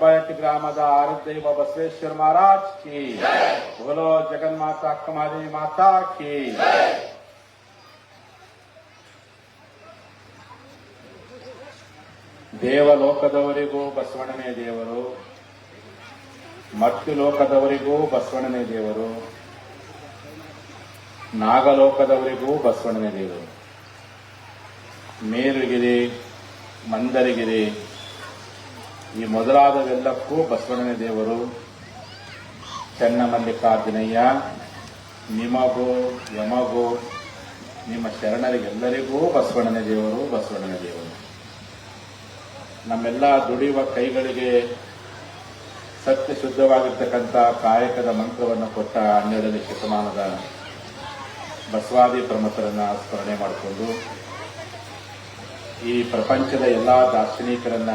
ಹೆಬ್ಬಾಳಟ್ಟಿ ಗ್ರಾಮದ ಆರುದೈವ ಬಸವೇಶ್ವರ ಮಹಾರಾಜ್ ಕಿ ಬೋಲೋ ಜಗನ್ಮಾತಾ ಅಕ್ಕಮಾದೇವಿ ಮಾತಾ ಕಿ ದೇವಲೋಕದವರಿಗೂ ಬಸವಣ್ಣನೇ ದೇವರು ಮತ್ತು ಲೋಕದವರಿಗೂ ಬಸವಣ್ಣನೇ ದೇವರು ನಾಗಲೋಕದವರಿಗೂ ಬಸವಣ್ಣನೇ ದೇವರು. ಮೇರುಗಿರಿ ಮಂದರಗಿರಿ ಈ ಮೊದಲಾದವೆಲ್ಲಕ್ಕೂ ಬಸವಣ್ಣನ ದೇವರು ಚನ್ನಮಲ್ಲಿಕಾರ್ಜುನಯ್ಯ ನಿಮಗೂ, ಯಮಗೂ, ನಿಮ್ಮ ಶರಣರಿಗೆಲ್ಲರಿಗೂ ಬಸವಣ್ಣನ ದೇವರು ಬಸವಣ್ಣನ ದೇವರು. ನಮ್ಮೆಲ್ಲ ದುಡಿಯುವ ಕೈಗಳಿಗೆ ಸತ್ಯ ಶುದ್ಧವಾಗಿರ್ತಕ್ಕಂಥ ಕಾಯಕದ ಮಂತ್ರವನ್ನು ಕೊಟ್ಟ ಹನ್ನೆರಡನೇ ಶತಮಾನದ ಬಸವಾದಿ ಪ್ರಮುಖರನ್ನು ಸ್ಮರಣೆ ಮಾಡಿಕೊಂಡು ಈ ಪ್ರಪಂಚದ ಎಲ್ಲ ದಾರ್ಶನಿಕರನ್ನ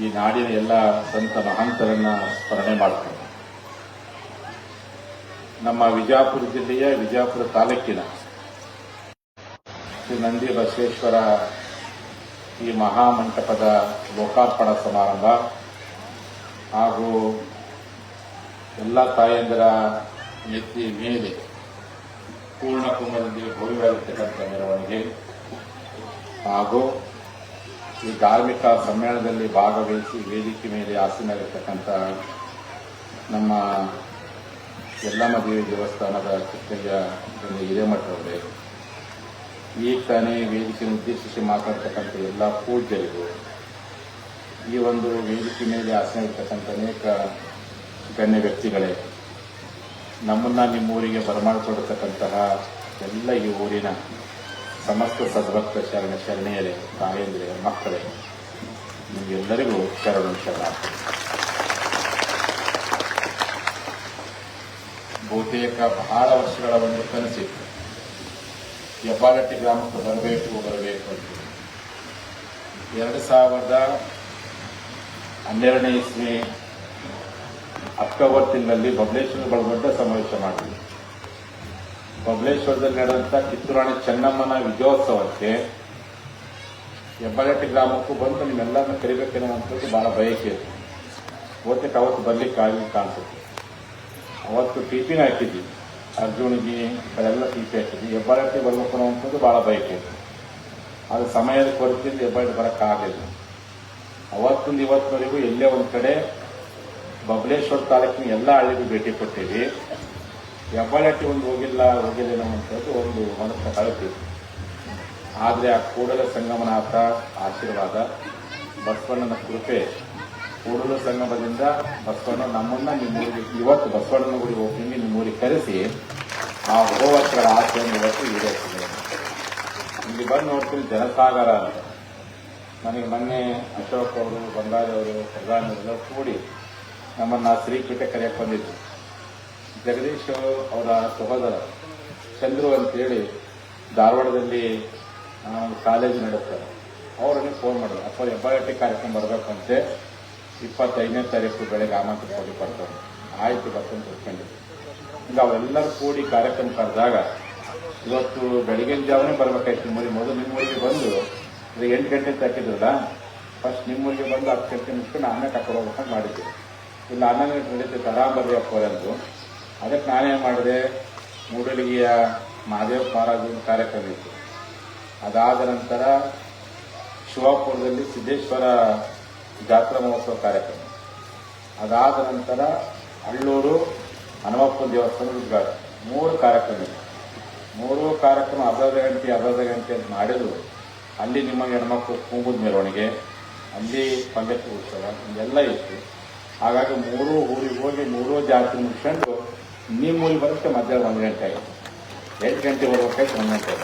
ಈ ನಾಡಿನ ಎಲ್ಲ ಸಂತ ಮಹಾಂತರನ್ನ ಸ್ಮರಣೆ ಮಾಡ್ತೇನೆ. ನಮ್ಮ ವಿಜಾಪುರ ಜಿಲ್ಲೆಯ ವಿಜಾಪುರ ತಾಲೂಕಿನ ಶ್ರೀ ನಂದಿ ಬಸವೇಶ್ವರ ಈ ಮಹಾಮಂಟಪದ ಲೋಕಾರ್ಪಣಾ ಸಮಾರಂಭ ಹಾಗೂ ಎಲ್ಲ ತಾಯಂದಿರ ನೆತ್ತಿ ಮೇಲೆ ಪೂರ್ಣ ಕುಂಭದಲ್ಲಿ ಭವ್ಯವಾಗಿರ್ತಕ್ಕಂಥ ಮೆರವಣಿಗೆ ಹಾಗೂ ಈ ಧಾರ್ಮಿಕ ಸಮ್ಮೇಳನದಲ್ಲಿ ಭಾಗವಹಿಸಿ ವೇದಿಕೆ ಮೇಲೆ ಆಸೀನಾಗಿರ್ತಕ್ಕಂಥ ನಮ್ಮ ಎಲ್ಲ ದೇವಿ ದೇವಸ್ಥಾನದ ಚಿಕ್ಕಯ್ಯ ಹಿರೇಮಠರವರೇ ಈ ತಾನೇ ವೇದಿಕೆ ಉದ್ದೇಶಿಸಿ ಮಾತಾಡ್ತಕ್ಕಂಥ ಎಲ್ಲ ಪೂಜ್ಯರಿಗೂ ಈ ಒಂದು ವೇದಿಕೆ ಮೇಲೆ ಆಸೀನರಿರ್ತಕ್ಕಂಥ ಅನೇಕ ಗಣ್ಯ ವ್ಯಕ್ತಿಗಳೇ, ನಮ್ಮನ್ನ ನಿಮ್ಮೂರಿಗೆ ಬರಮಾಡಿಕೊಡ್ತಕ್ಕಂತಹ ಎಲ್ಲ ಈ ಊರಿನ ಸಮಸ್ತ ಸದ್ಭಕ್ತ ಶರಣ ಶರಣೆಯರೇ, ತಾಯಂದ್ರೆ, ಮಕ್ಕಳೇ, ನಿಮಗೆಲ್ಲರಿಗೂ ಶರಣ ಶರಣ ಬಹುತೇಕ ಬಹಳ ವರ್ಷಗಳ ಒಂದು ಕನಸಿತ್ತು. ಯಪಾಲಟ್ಟಿ ಗ್ರಾಮಕ್ಕೆ ಬರಬೇಕು ಬರಬೇಕು ಅಂತ. ಎರಡು ಸಾವಿರದ ಹನ್ನೆರಡನೇ ಇಸ್ವಿ ಅಕ್ಟೋಬರ್ ತಿಂಗಳಲ್ಲಿ ಬಬ್ಲೇಶ್ವರ ಬಳಗೊಂಡ ಸಮಾವೇಶ ಮಾಡಿದ್ವಿ ಬಬಲೇಶ್ವರದಲ್ಲಿ ನಡೆದಂತ ಕಿತ್ತೂರಾಣಿ ಚೆನ್ನಮ್ಮನ ವಿಜಯೋತ್ಸವಕ್ಕೆ ಹೆಬ್ಬಾಳಟ್ಟಿ ಗ್ರಾಮಕ್ಕೂ ಬಂದು ನಿಮ್ಮೆಲ್ಲರನ್ನ ಕರಿಬೇಕೆನ್ನುವಂಥದ್ದು ಬಹಳ ಬಯಕೆ ಇತ್ತು. ಓದಕ್ಕೆ ಅವತ್ತು ಬರ್ಲಿಕ್ಕೆ ಆಗಲಿ ಕಾಣಿಸುತ್ತೆ ಅವತ್ತು ಟಿಪಿನ ಹಾಕಿದ್ವಿ. ಅರ್ಜುನಿಗೆ ಕಡೆಲ್ಲ ಟಿಪಿ ಹಾಕಿದ್ವಿ. ಹೆಬ್ಬಾಳಟ್ಟಿ ಬರ್ಬೇಕು ಅನ್ನುವಂಥದ್ದು ಬಹಳ ಬಯಕೆ ಇತ್ತು. ಅದು ಸಮಯದ ಕೊರತೆಯಿಂದ ಹೆಬ್ಬಾಳಟ್ಟಿ ಬರೋಕ್ಕಾಗಲಿಲ್ಲ ಅವತ್ತಿಂದ ಇವತ್ತಿನವರೆಗೂ ಎಲ್ಲೇ ಒಂದು ಕಡೆ ಬಬಲೇಶ್ವರ ತಾಲೂಕಿನ ಎಲ್ಲ ಹಳ್ಳಿಗೂ ಭೇಟಿ ಕೊಟ್ಟಿವಿ ಹೆಬ್ಬಾಳಟ್ಟಿ ಒಂದು ಹೋಗಿಲ್ಲ ಹೋಗಿಲ್ಲ ಅನ್ನುವಂಥದ್ದು ಒಂದು ಮನಸ್ಸಿನ ಕಳಪಿತ್ತು ಆದರೆ ಆ ಕೂಡಲ ಸಂಗಮನಾಥ ಆಶೀರ್ವಾದ ಬಸವಣ್ಣನ ಕೃಪೆ ಕೂಡಲ ಸಂಗಮದಿಂದ ಬಸವಣ್ಣ ನಮ್ಮನ್ನ ನಿಮ್ಮೂರಿಗೆ ಇವತ್ತು ಬಸವಣ್ಣನ ಗುಡಿ ಹೋಗಿ ನಿಮ್ಮೂರಿಗೆ ಕರೆಸಿ ಆ ಹೋವತ್ತರ ಆಸೆಯನ್ನು ಇವತ್ತು ಈಡೇರಿಸಿದೆ ಇಲ್ಲಿ ಬಂದು ನೋಡ್ತೀನಿ ಜನಸಾಗರ. ನನಗೆ ಮೊನ್ನೆ ಅಶೋಕ್ ಅವರು, ಬಂಗಾರಿ ಅವರು ಪ್ರಧಾನಿ ಅವರೆಲ್ಲ ಕೂಡಿ ನಮ್ಮನ್ನ ಶ್ರೀಕೃತ ಕರೆಯಕ್ಕೆ ಬಂದಿದ್ರು. ಜಗದೀಶ್ ಅವರ ಸಹೋದರ ಚಂದ್ರು ಅಂತೇಳಿ ಧಾರವಾಡದಲ್ಲಿ ಕಾಲೇಜ್ ನಡೆಸ್ತಾರೆ. ಅವರನ್ನು ಫೋನ್ ಮಾಡಿದ್ರು. ಅಥವಾ ಹೆಬ್ಬಾಗಟ್ಟಿ ಕಾರ್ಯಕ್ರಮ ಬರಬೇಕಂತೆ ಇಪ್ಪತ್ತೈದನೇ ತಾರೀಕು ಬೆಳಗ್ಗೆ ಆಮಂತ್ರಣ ಕೊಡಿ ಬರ್ತಾರೆ. ಆಯ್ತು ಬರ್ತಂತ ತಿಳ್ಕೊಂಡಿದ್ರು ಈಗ ಅವರೆಲ್ಲರೂ ಕೂಡಿ ಕಾರ್ಯಕ್ರಮ ಕರೆದಾಗ ಇವತ್ತು ಬೆಳಿಗಿನ ಜಾವನೇ ಬರ್ಬೇಕಾಯ್ತು ನಿಮ್ಮೂರಿಗೆ. ಮೊದಲು ನಿಮ್ಮೂರಿಗೆ ಬಂದು ಅದು ಎಂಟು ಗಂಟೆ ಹಾಕಿದ್ರಲ್ಲ ಫಸ್ಟ್ ನಿಮ್ಮೂರಿಗೆ ಬಂದು ಹತ್ತು ಗಂಟೆ ಮುಗಿಸ್ಕೊಂಡು ಆಮೇಲೆ ಕರ್ಕೊಂಡು ಹೋಗ್ಬೇಕಂತ ಮಾಡಿದ್ದೆ ಇಲ್ಲ ಅನ್ನ ಗಂಟೆ ತರಾ ಬರ್ರಿ ಅಪ್ಪರಂದು ಅದಕ್ಕೆ ನಾನೇನು ಮಾಡಿದೆ? ಮೂಡಲಗಿಯ ಮಹಾದೇವ ಮಹಾರಾಜನ ಕಾರ್ಯಕ್ರಮ ಇತ್ತು. ಅದಾದ ನಂತರ ಶಿವಾಪುರದಲ್ಲಿ ಸಿದ್ದೇಶ್ವರ ಜಾತ್ರಾ ಮಹೋತ್ಸವ ಕಾರ್ಯಕ್ರಮ. ಅದಾದ ನಂತರ ಅಳ್ಳೂರು ಹನುಮಪ್ಪ ದೇವಸ್ಥಾನದ ಉದ್ಘಾಟನೆ. ಮೂರು ಕಾರ್ಯಕ್ರಮ ಇತ್ತು. ಮೂರು ಕಾರ್ಯಕ್ರಮ ಅರ್ಧ ಗಂಟೆ ಅರ್ಧ ಗಂಟೆ ಅಂತ ಮಾಡಿದ್ರು. ಅಲ್ಲಿ ನಿಮ್ಮ ಹೆಣ್ಮಕ್ಳು ಕೂಗುದ ಮೆರವಣಿಗೆ, ಅಲ್ಲಿ ಪಂಗತ್ತಿ ಉತ್ಸವ, ಇದೆಲ್ಲ ಇತ್ತು. ಹಾಗಾಗಿ ಮೂರು ಊರಿಗೆ ಹೋಗಿ ಮೂರೂ ಜಾತ್ರೆ ಮುಗಿಸ್ಕೊಂಡು ನಿಮ್ಮ ಊರಿಗೆ ಮಧ್ಯಾಹ್ನ ಒಂದು ಗಂಟೆ ಆಯಿತು. ಎಂಟು ಗಂಟೆ ಬರ್ಬೇಕಾಯ್ತು ಒಂದು ಗಂಟೆ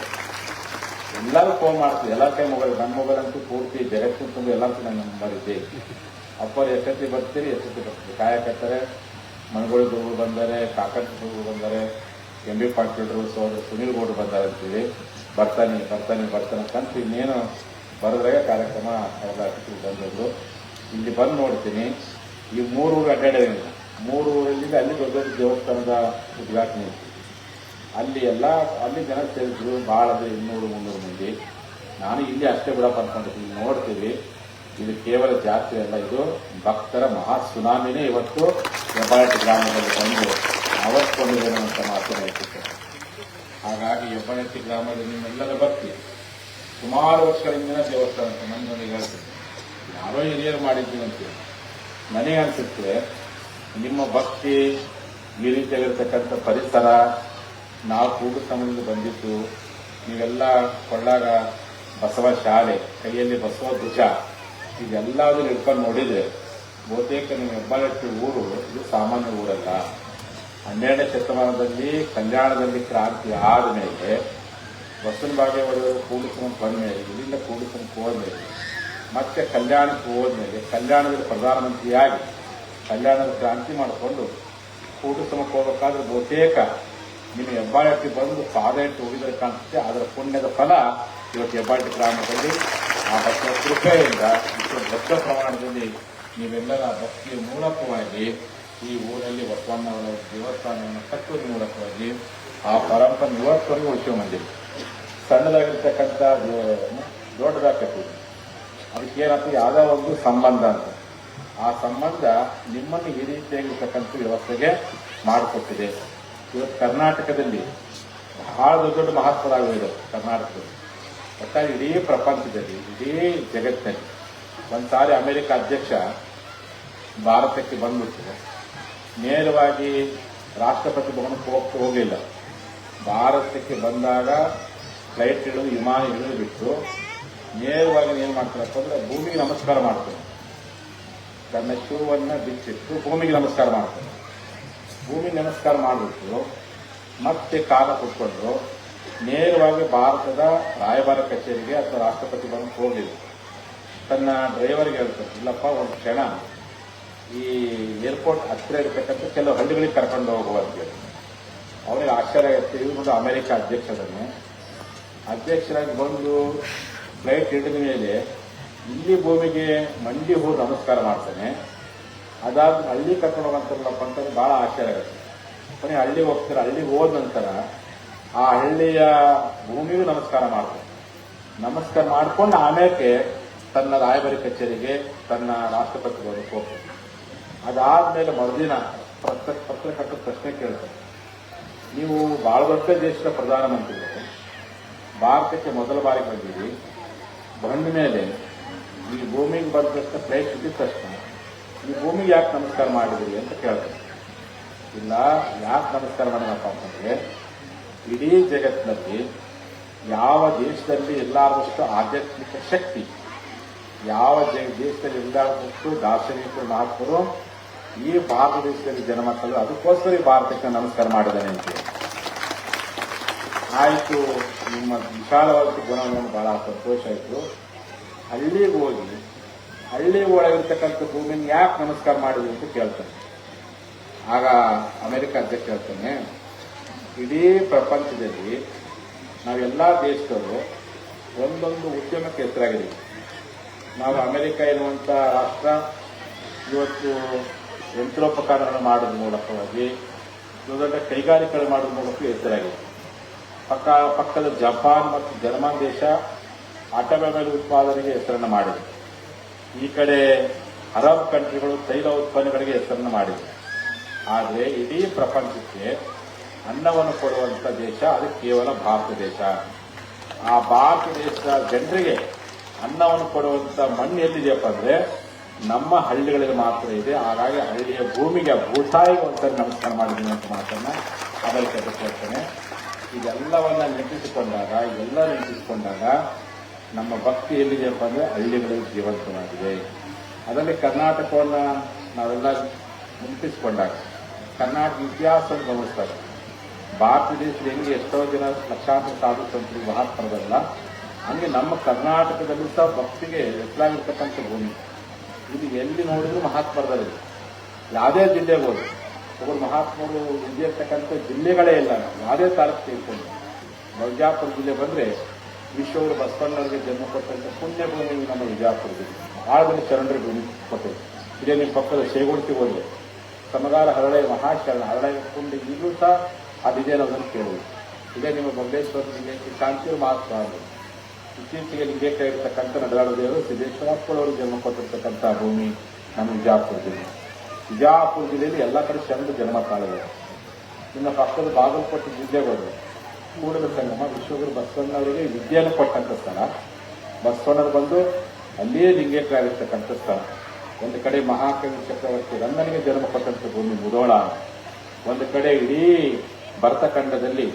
ಎಲ್ಲರೂ ಫೋನ್ ಮಾಡ್ತೀವಿ ಎಲ್ಲ ಕೈ ಮೊಬೈಲ್ ನನ್ನ ಮೊಬೈಲ್ ಅಂತೂ ಪೂರ್ತಿ ಡೈರೆಕ್ಟ್ ತುಂಬ ಎಲ್ಲ ನನ್ನ ನಂಬರ್ ಇದೆ. ಅಪ್ಪರು ಎಷ್ಟೊತ್ತಿ ಬರ್ತೀರಿ? ಎಷ್ಟೊತ್ತಿ ಬರ್ತೀರಿ? ಕಾಯಕತ್ತಾರೆ. ಮನಗೋಳಿ ಗುರುಗಳು ಬಂದರೆ ಕಾಕಟ್ ಗುರುಗಳು ಬಂದರೆ ಎಂ ಬಿ ಪಾಟೀಲ್ರು ಸೋದ ಸುನೀಲ್ ಗೌಡ್ರು ಬಂದಾರೆ ಅಂತೀವಿ. ಬರ್ತಾನೆ ಬರ್ತಾನೆ ಬರ್ತಾನೆ ಅಂತ ಇನ್ನೇನು ಬರೋದ್ರಾಗ ಕಾರ್ಯಕ್ರಮ ಎಲ್ಲ ಬಂದಿದ್ದು ಇಲ್ಲಿ ಬಂದು ನೋಡ್ತೀನಿ. ಈ ಮೂರು ಊರು ಅಡ್ಡಾಡಿದ್ದೀನಿ ಮೂರು ಊರಲ್ಲಿ ಅಲ್ಲಿ ದೊಡ್ಡ ದೊಡ್ಡ ದೇವಸ್ಥಾನದ ಉದ್ಘಾಟನೆ ಇತ್ತು. ಅಲ್ಲಿ ಎಲ್ಲ, ಅಲ್ಲಿ ಜನ ಸೇರಿದ್ರು, ಭಾಳ ಅಂದರೆ ಇನ್ನೂರು, ಮುನ್ನೂರು ಮಂದಿ. ನಾನು ಇಲ್ಲಿ ಅಷ್ಟೇ ಬಿಡಪ್ಪ ಅಂದ್ಕೊಂಡಿದ್ದೀನಿ ನೋಡ್ತೀವಿ ಇದು ಕೇವಲ ಜಾತ್ರೆ ಅಲ್ಲ ಇದು. ಭಕ್ತರ ಮಹಾ ಸುನಾಮಿನೇ ಇವತ್ತು ಹೆಬ್ಬಾಳ್ ಗ್ರಾಮದಲ್ಲಿ ಬಂದು ಆವರಿಸಿಕೊಂಡಿದೆ ಅಂತ ಮಾತು ಹೇಳ್ತಿದ್ದೆ. ಹಾಗಾಗಿ ಹೆಬ್ಬಾಳಟ್ಟಿ ಗ್ರಾಮದಲ್ಲಿ ನಿಮ್ಮೆಲ್ಲರ ಭಕ್ತಿ. ಸುಮಾರು ವರ್ಷಗಳಿಂದ ದೇವಸ್ಥಾನ ಅಂತ ನನ್ನೊಂದಿಗೆ ಹೇಳ್ತೀನಿ ಯಾರೋ ಹಿರಿಯರು ಮಾಡಿದ್ದೀನಿ ಅಂತ ನನಗೆ ಅನಿಸುತ್ತೆ. ನಿಮ್ಮ ಭಕ್ತಿ ಈ ರೀತಿಯಾಗಿರ್ತಕ್ಕಂಥ ಪರಿಸರ ನಾವು ಕೂಡು ಸಮಯದಿಂದ ಬಂದಿದ್ದು, ನೀವೆಲ್ಲ ಕೊಳ್ಳಾಗ ಬಸವ ಶಾಲೆ, ಕೈಯಲ್ಲಿ ಬಸವ ಧ್ವಜ ಇದೆಲ್ಲದನ್ನು ಹಿಡ್ಕೊಂಡು ನೋಡಿದ್ರೆ ಬಹುತೇಕ ನಿಮ್ಮ ಹೆಬ್ಬಾಳಟ್ಟಿ ಊರು, ಇದು ಸಾಮಾನ್ಯ ಊರಲ್ಲ. ಹನ್ನೆರಡನೇ ಶತಮಾನದಲ್ಲಿ ಕಲ್ಯಾಣದಲ್ಲಿ ಕ್ರಾಂತಿ ಆದ ಮೇಲೆ ಬಸವನ ಬಾಗೇವಾಡಿಯವರು ಕೂಡಿಸ್ಕೊಂಡು ಬಂದ ಮೇಲೆ, ಇಲ್ಲಿಂದ ಕೂಡಿಸ್ಕೊಂಡು ಹೋದ್ಮೇಲೆ ಮತ್ತೆ ಕಲ್ಯಾಣಕ್ಕೆ ಹೋದ್ಮೇಲೆ ಕಲ್ಯಾಣದಲ್ಲಿ ಪ್ರಧಾನಮಂತ್ರಿಯಾಗಿ ಕಲ್ಯಾಣದ ಕ್ರಾಂತಿ ಮಾಡಿಕೊಂಡು ಕೂಟು ಸಮಕ್ಕೆ ಹೋಗಬೇಕಾದ್ರೆ ಬಹುತೇಕ ನಿಮ್ಮ ಹೆಬ್ಬಾಳಟ್ಟಿ ಬಂದು ಪಾದ ಇಟ್ಟು ಹೋಗಿದ್ರೆ ಕಾಣಿಸುತ್ತೆ. ಅದರ ಪುಣ್ಯದ ಫಲ ಇವತ್ತು ಹೆಬ್ಬಾಳಟ್ಟಿ ಗ್ರಾಮದಲ್ಲಿ ಆ ಭಕ್ತರ ಕೃಪೆಯಿಂದ ಇಷ್ಟು ದೊಡ್ಡ ಪ್ರಮಾಣದಲ್ಲಿ ನೀವೆಲ್ಲರ ಭಕ್ತಿಯ ಮೂಲಕವಾಗಿ ಈ ಊರಲ್ಲಿ ಬಸವಣ್ಣವರ ದೇವಸ್ಥಾನವನ್ನು ಕಟ್ಟುವ ಮೂಲಕವಾಗಿ ಆ ಪರಂಪರೆ ಇವತ್ತವರೆಗೂ ಉಳಿಸ್ಕೊಂಡು ಬಂದಿದೆ. ಸಣ್ಣದಾಗಿರ್ತಕ್ಕಂಥ ದೊಡ್ಡದಾಗಿ ಕಟ್ಟಿದೆ ಅದಕ್ಕೆ ಯಾವುದೋ ಒಂದು ಸಂಬಂಧ ಅಂತ. ಆ ಸಂಬಂಧ ನಿಮ್ಮನ್ನು ಈ ರೀತಿಯಾಗಿರ್ತಕ್ಕಂಥ ವ್ಯವಸ್ಥೆಗೆ ಮಾಡಿಕೊಟ್ಟಿದೆ. ಇವತ್ತು ಕರ್ನಾಟಕದಲ್ಲಿ ಬಹಳ ದೊಡ್ಡ ದೊಡ್ಡ ಮಹತ್ವರಾಗಿದೆ ಕರ್ನಾಟಕದಲ್ಲಿ. ಒಟ್ಟಾಗಿ ಇಡೀ ಪ್ರಪಂಚದಲ್ಲಿ, ಇಡೀ ಜಗತ್ತಿನಲ್ಲಿ. ಒಂದ್ಸಾರಿ ಅಮೆರಿಕ ಅಧ್ಯಕ್ಷ ಭಾರತಕ್ಕೆ ಬಂದ್ಬಿಟ್ಟು ನೇರವಾಗಿ ರಾಷ್ಟ್ರಪತಿ ಭವನಕ್ಕೆ ಹೋಗ್ತಾ ಹೋಗಲಿಲ್ಲ ಭಾರತಕ್ಕೆ ಬಂದಾಗ ಫ್ಲೈಟ್ ಇಳಿದು ವಿಮಾನ ಇಳಿದು ಬಿಟ್ಟು ನೇರವಾಗಿ ಏನು ಮಾಡ್ತಾರಪ್ಪ ಅಂದರೆ ಭೂಮಿಗೆ ನಮಸ್ಕಾರ ಮಾಡ್ತಾರೆ. ತನ್ನ ಶೂವನ್ನು ಬಿಚ್ಚಿಟ್ಟು ಭೂಮಿಗೆ ನಮಸ್ಕಾರ ಮಾಡ್ತಾರೆ ಭೂಮಿಗೆ ನಮಸ್ಕಾರ ಮಾಡಿಬಿಟ್ಟು ಮತ್ತೆ ಕಾಲ ಕೊಟ್ಕೊಂಡ್ರು ನೇರವಾಗಿ ಭಾರತದ ರಾಯಭಾರ ಕಚೇರಿಗೆ ಅಥವಾ ರಾಷ್ಟ್ರಪತಿ ಭವನಕ್ಕೆ ಹೋಗಿದ್ರು. ತನ್ನ ಡ್ರೈವರ್ಗೆ ಹೇಳ್ತಾರೆ, ಇಲ್ಲಪ್ಪ, ಒಂದು ಕ್ಷಣ. ಈ ಏರ್ಪೋರ್ಟ್ ಹತ್ತಿರ ಇರತಕ್ಕಂಥ ಕೆಲವು ಹಳ್ಳಿಗಳಿಗೆ ಕರ್ಕೊಂಡು ಹೋಗುವ ಅಂತೇಳಿ ಅವ್ರಿಗೆ ಆಶ್ಚರ್ಯ ಆಗುತ್ತೆ. ಇವರು ಅಮೆರಿಕ ಅಧ್ಯಕ್ಷರನ್ನೇ. ಅಧ್ಯಕ್ಷರಾಗಿ ಬಂದು ಫ್ಲೈಟ್ ಹಿಡಿದ ಮೇಲೆ ಇಲ್ಲಿ ಭೂಮಿಗೆ ಮಂಡಿ ಹೂ ನಮಸ್ಕಾರ ಮಾಡ್ತೇನೆ. ಅದಾದ ಹಳ್ಳಿ ಕರ್ಕೊಂಡು ಹೋಗಂತಾರಲ್ಲಪ್ಪ ಅಂತಂದ್ರೆ ಭಾಳ ಆಶ್ಚರ್ಯ ಆಗುತ್ತೆ. ಕೊನೆ ಹಳ್ಳಿಗೆ ಹೋಗ್ತಾರೆ? ಹಳ್ಳಿಗೆ ಹೋದ ನಂತರ ಆ ಹಳ್ಳಿಯ ಭೂಮಿಗೂ ನಮಸ್ಕಾರ ಮಾಡ್ತಾರೆ ನಮಸ್ಕಾರ ಮಾಡ್ಕೊಂಡು ಆಮೇಲೆ ತನ್ನ ರಾಯಭಾರಿ ಕಚೇರಿಗೆ ತನ್ನ ರಾಷ್ಟ್ರಪತಿ ಭವನಕ್ಕೆ ಅದಾದ ಅದಾದ್ಮೇಲೆ ಮರುದಿನ ಪತ್ರ ಪತ್ರಕರ್ತ ಪ್ರಶ್ನೆ ಕೇಳ್ತಾರೆ ನೀವು ಭಾಳ ದೊಡ್ಡ ದೇಶದ ಪ್ರಧಾನಮಂತ್ರಿಗಳು ಭಾರತಕ್ಕೆ ಮೊದಲ ಬಾರಿ ಬಂದಿರಿ ಬಂದ ಮೇಲೆ ಈ ಭೂಮಿಗೆ ಫ್ಲೈಟ್ ಇದ್ದ ತಕ್ಷಣ ಈ ಭೂಮಿಗೆ ಯಾಕೆ ನಮಸ್ಕಾರ ಮಾಡಿದ್ರಿ ಅಂತ ಕೇಳ್ತಾರೆ. ಇಲ್ಲ, ಯಾಕೆ ನಮಸ್ಕಾರ ಮಾಡೋಣಪ್ಪ ಅಂತಂದ್ರೆ, ಇಡೀ ಜಗತ್ತಿನಲ್ಲಿ ಯಾವ ದೇಶದಲ್ಲಿ ಇಲ್ಲಾರದಷ್ಟು ಆಧ್ಯಾತ್ಮಿಕ ಶಕ್ತಿ, ಯಾವ ದೇಶದಲ್ಲಿ ಇಲ್ಲಾರದಷ್ಟು ದಾರ್ಶನಿಕರು ನಾಲ್ಕರು ಈ ಭಾರತ ದೇಶದಲ್ಲಿ ತಳೆದು ಅದಕ್ಕೋಸ್ಕರ ಈ ಭಾರತಕ್ಕೆ ನಮಸ್ಕಾರ ಮಾಡಿದ್ದಾನೆ ಅಂತ ಆಯಿತು, ನಿಮ್ಮ ವಿಶಾಲವಾದ ಗುಣವನ್ನು ಬಹಳ ಸಂತೋಷ ಆಯಿತು. ಹಳ್ಳಿಗೆ ಹೋಗಿ, ಹಳ್ಳಿ ಒಳಗಿರ್ತಕ್ಕಂಥ ಭೂಮಿನ ಯಾಕೆ ನಮಸ್ಕಾರ ಮಾಡಿದ್ರು ಅಂತ ಕೇಳ್ತಾನೆ ಆಗ ಅಮೆರಿಕ ಅಧ್ಯಕ್ಷ ಹೇಳ್ತಾನೆ, ಇಡೀ ಪ್ರಪಂಚದಲ್ಲಿ ನಾವೆಲ್ಲ ದೇಶದವರು ಒಂದೊಂದು ಉದ್ಯಮಕ್ಕೆ ಹೆಸರಾಗಿದ್ದೀವಿ ನಾವು ಅಮೆರಿಕ ಎನ್ನುವಂಥ ರಾಷ್ಟ್ರ ಇವತ್ತು ಯಂತ್ರೋಪಕರಣಗಳು ಮಾಡೋದ್ರ ಮೂಲಕವಾಗಿ, ದೊಡ್ಡ ದೊಡ್ಡ ಕೈಗಾರಿಕೆಗಳು ಮಾಡೋದ್ರ ಮೂಲಕ ಹೆಸರಾಗಿದೆ ಪಕ್ಕ ಪಕ್ಕದ ಜಪಾನ್ ಮತ್ತು ಜರ್ಮನ್ ದೇಶ ಆಟೋಮೊಬೈಲ್ ಉತ್ಪಾದನೆಗೆ ಹೆಸರನ್ನು ಮಾಡಿದೆ. ಈ ಕಡೆ ಅರಬ್ ಕಂಟ್ರಿಗಳು ತೈಲ ಉತ್ಪನ್ನಗಳಿಗೆ ಹೆಸರನ್ನು ಮಾಡಿದೆ. ಆದರೆ ಇಡೀ ಪ್ರಪಂಚಕ್ಕೆ ಅನ್ನವನ್ನು ಕೊಡುವಂಥ ದೇಶ ಅದು ಕೇವಲ ಭಾರತ ದೇಶ. ಆ ಭಾರತ ದೇಶದ ಜನರಿಗೆ ಅನ್ನವನ್ನು ಕೊಡುವಂಥ ಮಣ್ಣು ಎಲ್ಲಿದೆಯಪ್ಪ ಅಂದರೆ ನಮ್ಮ ಹಳ್ಳಿಗಳಲ್ಲಿ ಮಾತ್ರ ಇದೆ. ಹಾಗಾಗಿ ಹಳ್ಳಿಯ ಭೂಮಿಗೆ ಭೂತಾಯಿಗೆ ಒಂದ್ಸರಿ ನಮಸ್ಕಾರ ಮಾಡಿದ್ದೀನಿ ಅಂತ ಮಾತನ್ನ ಅದರಲ್ಲಿ ಹೇಳ್ತಾನೆ. ಇದೆಲ್ಲವನ್ನ ನೆನಪಿಸಿಕೊಂಡಾಗ ಎಲ್ಲ ನೆನಪಿಸಿಕೊಂಡಾಗ ನಮ್ಮ ಭಕ್ತಿ ಎಲ್ಲಿದೆಯಪ್ಪ ಅಂದರೆ ಹಳ್ಳಿಗಳಲ್ಲಿ ಜೀವಂತವಾಗಿದೆ. ಅದರಲ್ಲಿ ಕರ್ನಾಟಕವನ್ನು ನಾವೆಲ್ಲ ಮುಂಪಿಸಿಕೊಂಡಾಗ ಕರ್ನಾಟಕ ಇತಿಹಾಸವನ್ನು ಗಮನಿಸ್ತಾರೆ. ಭಾರತ ದೇಶದಲ್ಲಿ ಹೆಂಗೆ ಎಷ್ಟೋ ಜನ ಲಕ್ಷಾಂತರ ಸಾಧು ಸಂತರು ಮಹಾತ್ಮರದಲ್ಲ ಹಂಗೆ ನಮ್ಮ ಕರ್ನಾಟಕದಲ್ಲೂ ಸಹ ಭಕ್ತಿಗೆ ಹೆಸರಾಗಿರ್ತಕ್ಕಂಥ ಭೂಮಿ. ಇದು ಎಲ್ಲಿ ನೋಡಿದ್ರು ಮಹಾತ್ಮರದಲ್ಲಿ ಯಾವುದೇ ಜಿಲ್ಲೆಗೆ ಹೋದ್ರು. ಒಬ್ಬರು ಮಹಾತ್ಮರು ಇರ್ತಕ್ಕಂಥ ಜಿಲ್ಲೆಗಳೇ ಇಲ್ಲ. ಯಾವುದೇ ತಾಲೂಕು ತೆಗೆದುಕೊಂಡು ಮೌಜಾಪುರ ಜಿಲ್ಲೆ ಬಂದರೆ ವಿಶ್ವವರು ಬಸವಣ್ಣವರಿಗೆ ಜನ್ಮ ಕೊಟ್ಟಂಥ ಪುಣ್ಯ ಭೂಮಿ ನಮ್ಮ ವಿಜಯಪುರದಲ್ಲಿ ಆಳದಲ್ಲಿ ಶರಣರಿಗೆ ಭೂಮಿ ಕೊಟ್ಟರು. ಇದೇ ನಿಮ್ಮ ಪಕ್ಕದ ಶೇಗುಂಟಿ ಹೋದ್ರೆ. ಸಮಗಾರ ಹರಳೆ ಮಹಾಶರಣ, ಹರಳೆ ಕುಂಡಿ ಈಗಲೂ ಸಹ ಅದಿದೆ ಅನ್ನೋದನ್ನು ಕೇಳುವುದು ಇದೇ ನಿಮ್ಮ ಬೊಂಬೇಶ್ವರ ಜಿಲ್ಲೆ ಮಹತ್ವ ಮಹಾತ್ಮ ಇತ್ತೀಚೆಗೆ ಲಿಂಗೇಟ ಇರತಕ್ಕಂಥ ನಡೆದಾಡ ದೇವರು ಸಿದ್ದೇಶ್ವರಪ್ಪಳವರು ಜನ್ಮ ಕೊಟ್ಟಿರ್ತಕ್ಕಂಥ ಭೂಮಿ ನಮ್ಮ ವಿಜಯಪುರ ಜಿಲ್ಲೆ ವಿಜಾಪುರ ಜಿಲ್ಲೆಯಲ್ಲಿ ಎಲ್ಲ ಕಡೆ ಶರಣರು ಜನ್ಮ ತಾಳಿದೆ ನಿಮ್ಮ ಪಕ್ಕದ ಬಾಗಲಕೋಟೆ ಜಿಲ್ಲೆಗಳು ಕೂಡಲ ಸಂಗಮ ವಿಶ್ವಗುರು ಬಸವಣ್ಣವರಿಗೆ ವಿದ್ಯೆಯನ್ನು ಕೊಟ್ಟಂಥ ಸ್ಥಳ. ಬಸವಣ್ಣರು ಬಂದು ಅಲ್ಲಿಯೇ ಲಿಂಗೇಟರಾಗಿರ್ತಕ್ಕಂಥ ಸ್ಥಳ. ಒಂದು ಕಡೆ ಮಹಾಕವಿ ಚಕ್ರವರ್ತಿ ರಂಗನಿಗೆ ಜನ್ಮ ಕೊಟ್ಟಂಥ ಭೂಮಿ ಮುದೋಳ ಒಂದು ಕಡೆ ಇಡೀ ಭರತಖಂಡದಲ್ಲಿ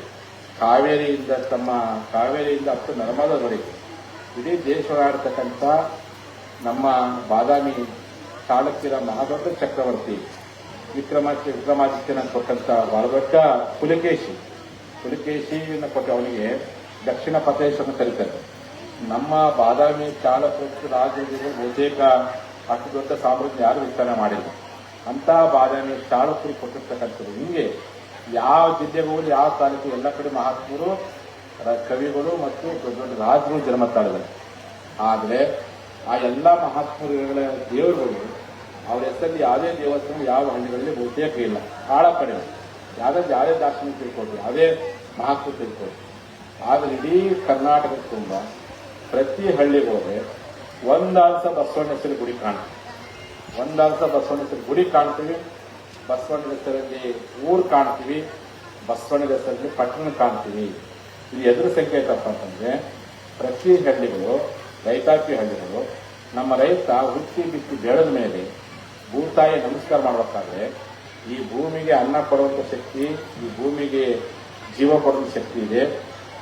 ಕಾವೇರಿಯಿಂದ ತಮ್ಮ ಕಾವೇರಿಯಿಂದ ಹತ್ತು ನರ್ಮದವರೆಗೆ ಇಡೀ ದೇಶವಾಡ್ತಕ್ಕಂಥ ನಮ್ಮ ಬಾದಾಮಿ ಚಾಲುಕ್ಯರ ಮಹಾದೊಡ್ಡ ಚಕ್ರವರ್ತಿ ವಿಕ್ರಮಾದಿತ್ಯ ವಿಕ್ರಮಾದಿತ್ಯನ ಕೊಟ್ಟಂತ ಬಹಳ ದೊಡ್ಡ ಪುಲಕೇಶಿ. ಪುಲಕೇಶಿಯನ್ನು ಕೊಟ್ಟು ಅವನಿಗೆ ದಕ್ಷಿಣ ಪ್ರದೇಶವನ್ನು ಕರೀತಾರೆ. ನಮ್ಮ ಬಾದಾಮಿ ಚಾಲಕ ರಾಜ್ಯದಲ್ಲಿ ಬಹುತೇಕ ಅತಿ ದೊಡ್ಡ ಸಾಮ್ರಾಜ್ಯ ಯಾರು ವಿಸ್ತರಣೆ ಮಾಡಿಲ್ಲ. ಅಂತ ಬಾದಾಮಿ ಚಾಲಕರಿಗೆ ಕೊಟ್ಟಿರ್ತಕ್ಕಂಥದ್ದು. ಹಿಂಗೆ ಯಾವ ಜಿಲ್ಲೆಗೂ ಯಾವ ತಾಲೂಕು, ಎಲ್ಲ ಕಡೆ ಮಹಾತ್ಮರು ಕವಿಗಳು ಮತ್ತು ದೊಡ್ಡ ದೊಡ್ಡ ರಾಜರು ಜನ್ಮ ತಾಳಿದ್ದಾರೆ ಆದರೆ ಆ ಎಲ್ಲ ಮಹಾತ್ಮರುಗಳ ದೇವರುಗಳು, ಅವ್ರ ಹೆಸರಲ್ಲಿ ಯಾವುದೇ ದೇವಸ್ಥಾನ ಯಾವ ಹಳ್ಳಿಗಳಲ್ಲಿ ಬಹುತೇಕ ಇಲ್ಲ. ಆಳ ಕಡಿಮೆ ಯಾವುದೇ ಯಾವುದೇ ದಾರ್ಶನಿಕ ತಿಳ್ಕೊಳ್ರಿ ಯಾವುದೇ ಮಹತ್ವ ತಿಳ್ಕೊಳ್ರಿ ಆದರೆ ಇಡೀ ಕರ್ನಾಟಕದ ತುಂಬ ಪ್ರತಿ ಹಳ್ಳಿಗೆ ಹೋದ್ರೆ ಒಂದಾಲ್ಸ ಬಸವಣ್ಣ ಹೆಸರು ಗುಡಿ ಕಾಣ್ತೀವಿ ಒಂದಾಲ್ಸ ಬಸವಣ್ಣ ಹೆಸರು ಗುಡಿ ಕಾಣ್ತೀವಿ. ಬಸವಣ್ಣ ಹೆಸರಲ್ಲಿ ಊರು ಕಾಣ್ತೀವಿ. ಬಸವಣ್ಣ ಹೆಸರಲ್ಲಿ ಪಟ್ಟಣ ಕಾಣ್ತೀವಿ. ಇದು ಎದುರು ಸಂಕೇತಪ್ಪ ಅಂತಂದ್ರೆ ಪ್ರತಿ ಹಳ್ಳಿಗಳು, ರೈತಾಪಿ ಹಳ್ಳಿಗಳು ನಮ್ಮ ರೈತ ಹುಟ್ಟಿ ಬಿಟ್ಟು ಬೆಳೆದ ಮೇಲೆ ಭೂತಾಯಿ ನಮಸ್ಕಾರ ಮಾಡಬೇಕಾದ್ರೆ ಈ ಭೂಮಿಗೆ ಅನ್ನ ಕೊಡುವಂಥ ಶಕ್ತಿ, ಈ ಭೂಮಿಗೆ ಜೀವ ಕೊಡುವಂಥ ಶಕ್ತಿ ಇದೆ.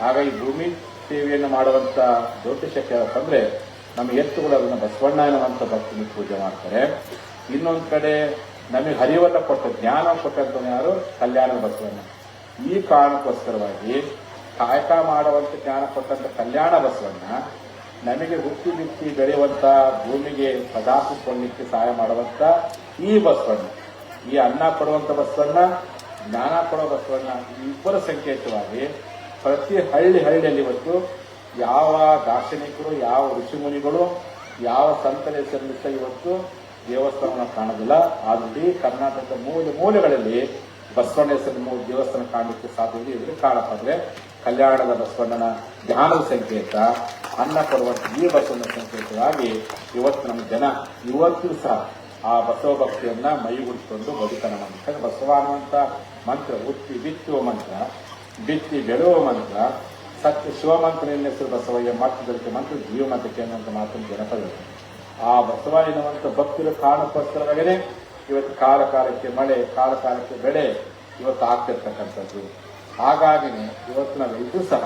ಆಗ ಈ ಭೂಮಿ ಸೇವೆಯನ್ನು ಮಾಡುವಂತ ದೊಡ್ಡ ಶಕ್ತಿ ಯಾವಂದ್ರೆ ನಮ್ಮ ಎತ್ತುಗಳು ಅದನ್ನು ಬಸವಣ್ಣ ಅನ್ನುವಂಥ ಪೂಜೆ ಮಾಡ್ತಾರೆ. ಇನ್ನೊಂದು ಕಡೆ ನಮಗೆ ಹರಿವನ್ನ ಕೊಟ್ಟ ಜ್ಞಾನ ಕೊಟ್ಟಂತ ಯಾರು? ಕಲ್ಯಾಣ ಬಸವಣ್ಣ. ಈ ಕಾರಣಕ್ಕೋಸ್ಕರವಾಗಿ ಕಾಯಕ ಮಾಡುವಂತ ಜ್ಞಾನ ಕೊಟ್ಟಂತ ಕಲ್ಯಾಣ ಬಸವಣ್ಣ ನಮಗೆ ಹುಟ್ಟಿ ಬಿತ್ತಿ ಬೆಳೆಯುವಂತ ಭೂಮಿಗೆ ಪದಾರ್ಥ ಸಹಾಯ ಮಾಡುವಂತ ಈ ಬಸವಣ್ಣ. ಈ ಅನ್ನ ಕೊಡುವಂಥ ಬಸವಣ್ಣ, ಜ್ಞಾನ ಕೊಡೋ ಬಸವಣ್ಣ ಇಬ್ಬರ ಸಂಕೇತವಾಗಿ ಪ್ರತಿ ಹಳ್ಳಿ ಹಳ್ಳಿಯಲ್ಲಿ ಇವತ್ತು ಯಾವ ದಾರ್ಶನಿಕರು, ಯಾವ ಋಷಿಮುನಿಗಳು ಯಾವ ಸಂತರ ಹೆಸರಲ್ಲಿ ಇವತ್ತು ದೇವಸ್ಥಾನ ಕಾಣೋದಿಲ್ಲ. ಆದ್ರೆ ಇಡೀ ಕರ್ನಾಟಕದ ಮೂಲೆ ಮೂಲೆಗಳಲ್ಲಿ ಬಸವಣ್ಣ ಹೆಸರಿನ ಮೂಲ ದೇವಸ್ಥಾನ ಕಾಣಲಿಕ್ಕೆ ಸಾಧ್ಯ ಇದ್ರೆ ಕಾರಣಪ್ಪ ಕಲ್ಯಾಣದ ಬಸವಣ್ಣನ ಧ್ಯಾನದ ಸಂಕೇತ, ಅನ್ನ ಕೊಡುವಂಥ ಈ ಬಸವಣ್ಣ ಸಂಕೇತವಾಗಿ ಇವತ್ತು ನಮ್ಮ ಜನ ಇವತ್ತು ಸಹ ಆ ಬಸವ ಭಕ್ತಿಯನ್ನ ಮೈಗೂಡಿಸಿಕೊಂಡು ಬದುಕನ ಮಂತ್ರ. ಬಸವ ಅನ್ನುವಂಥ ಮಂತ್ರ, ಉತ್ತಿ ಬಿತ್ತುವ ಮಂತ್ರ, ಬಿತ್ತಿ ಬೆಳೆಯುವ ಮಂತ್ರ, ಸತ್ಯ ಶಿವಮಂತ್ರ ಎನ್ನ ಹೆಸರು ಬಸವಯ್ಯ ಮಾತುದಕ್ಕೆ ಮಂತ್ರ, ಜೀವ ಮಂತ್ರಕ್ಕೆ ಅನ್ನುವಂಥ ಮಾತನ್ನು ಜನಪದ. ಆ ಬಸವ ಎನ್ನುವಂಥ ಭಕ್ತಿಯ ಕಾರಣಕ್ಕೋಸ್ಕರವಾಗಲೇ ಇವತ್ತು ಕಾಲ ಕಾಲಕ್ಕೆ ಮಳೆ ಕಾಲ ಕಾಲಕ್ಕೆ ಬೆಳೆ ಇವತ್ತು ಆಗ್ತಿರ್ತಕ್ಕಂಥದ್ದು. ಹಾಗಾಗಿನೇ ಇವತ್ತು ನಾವು ಇದು ಸಹ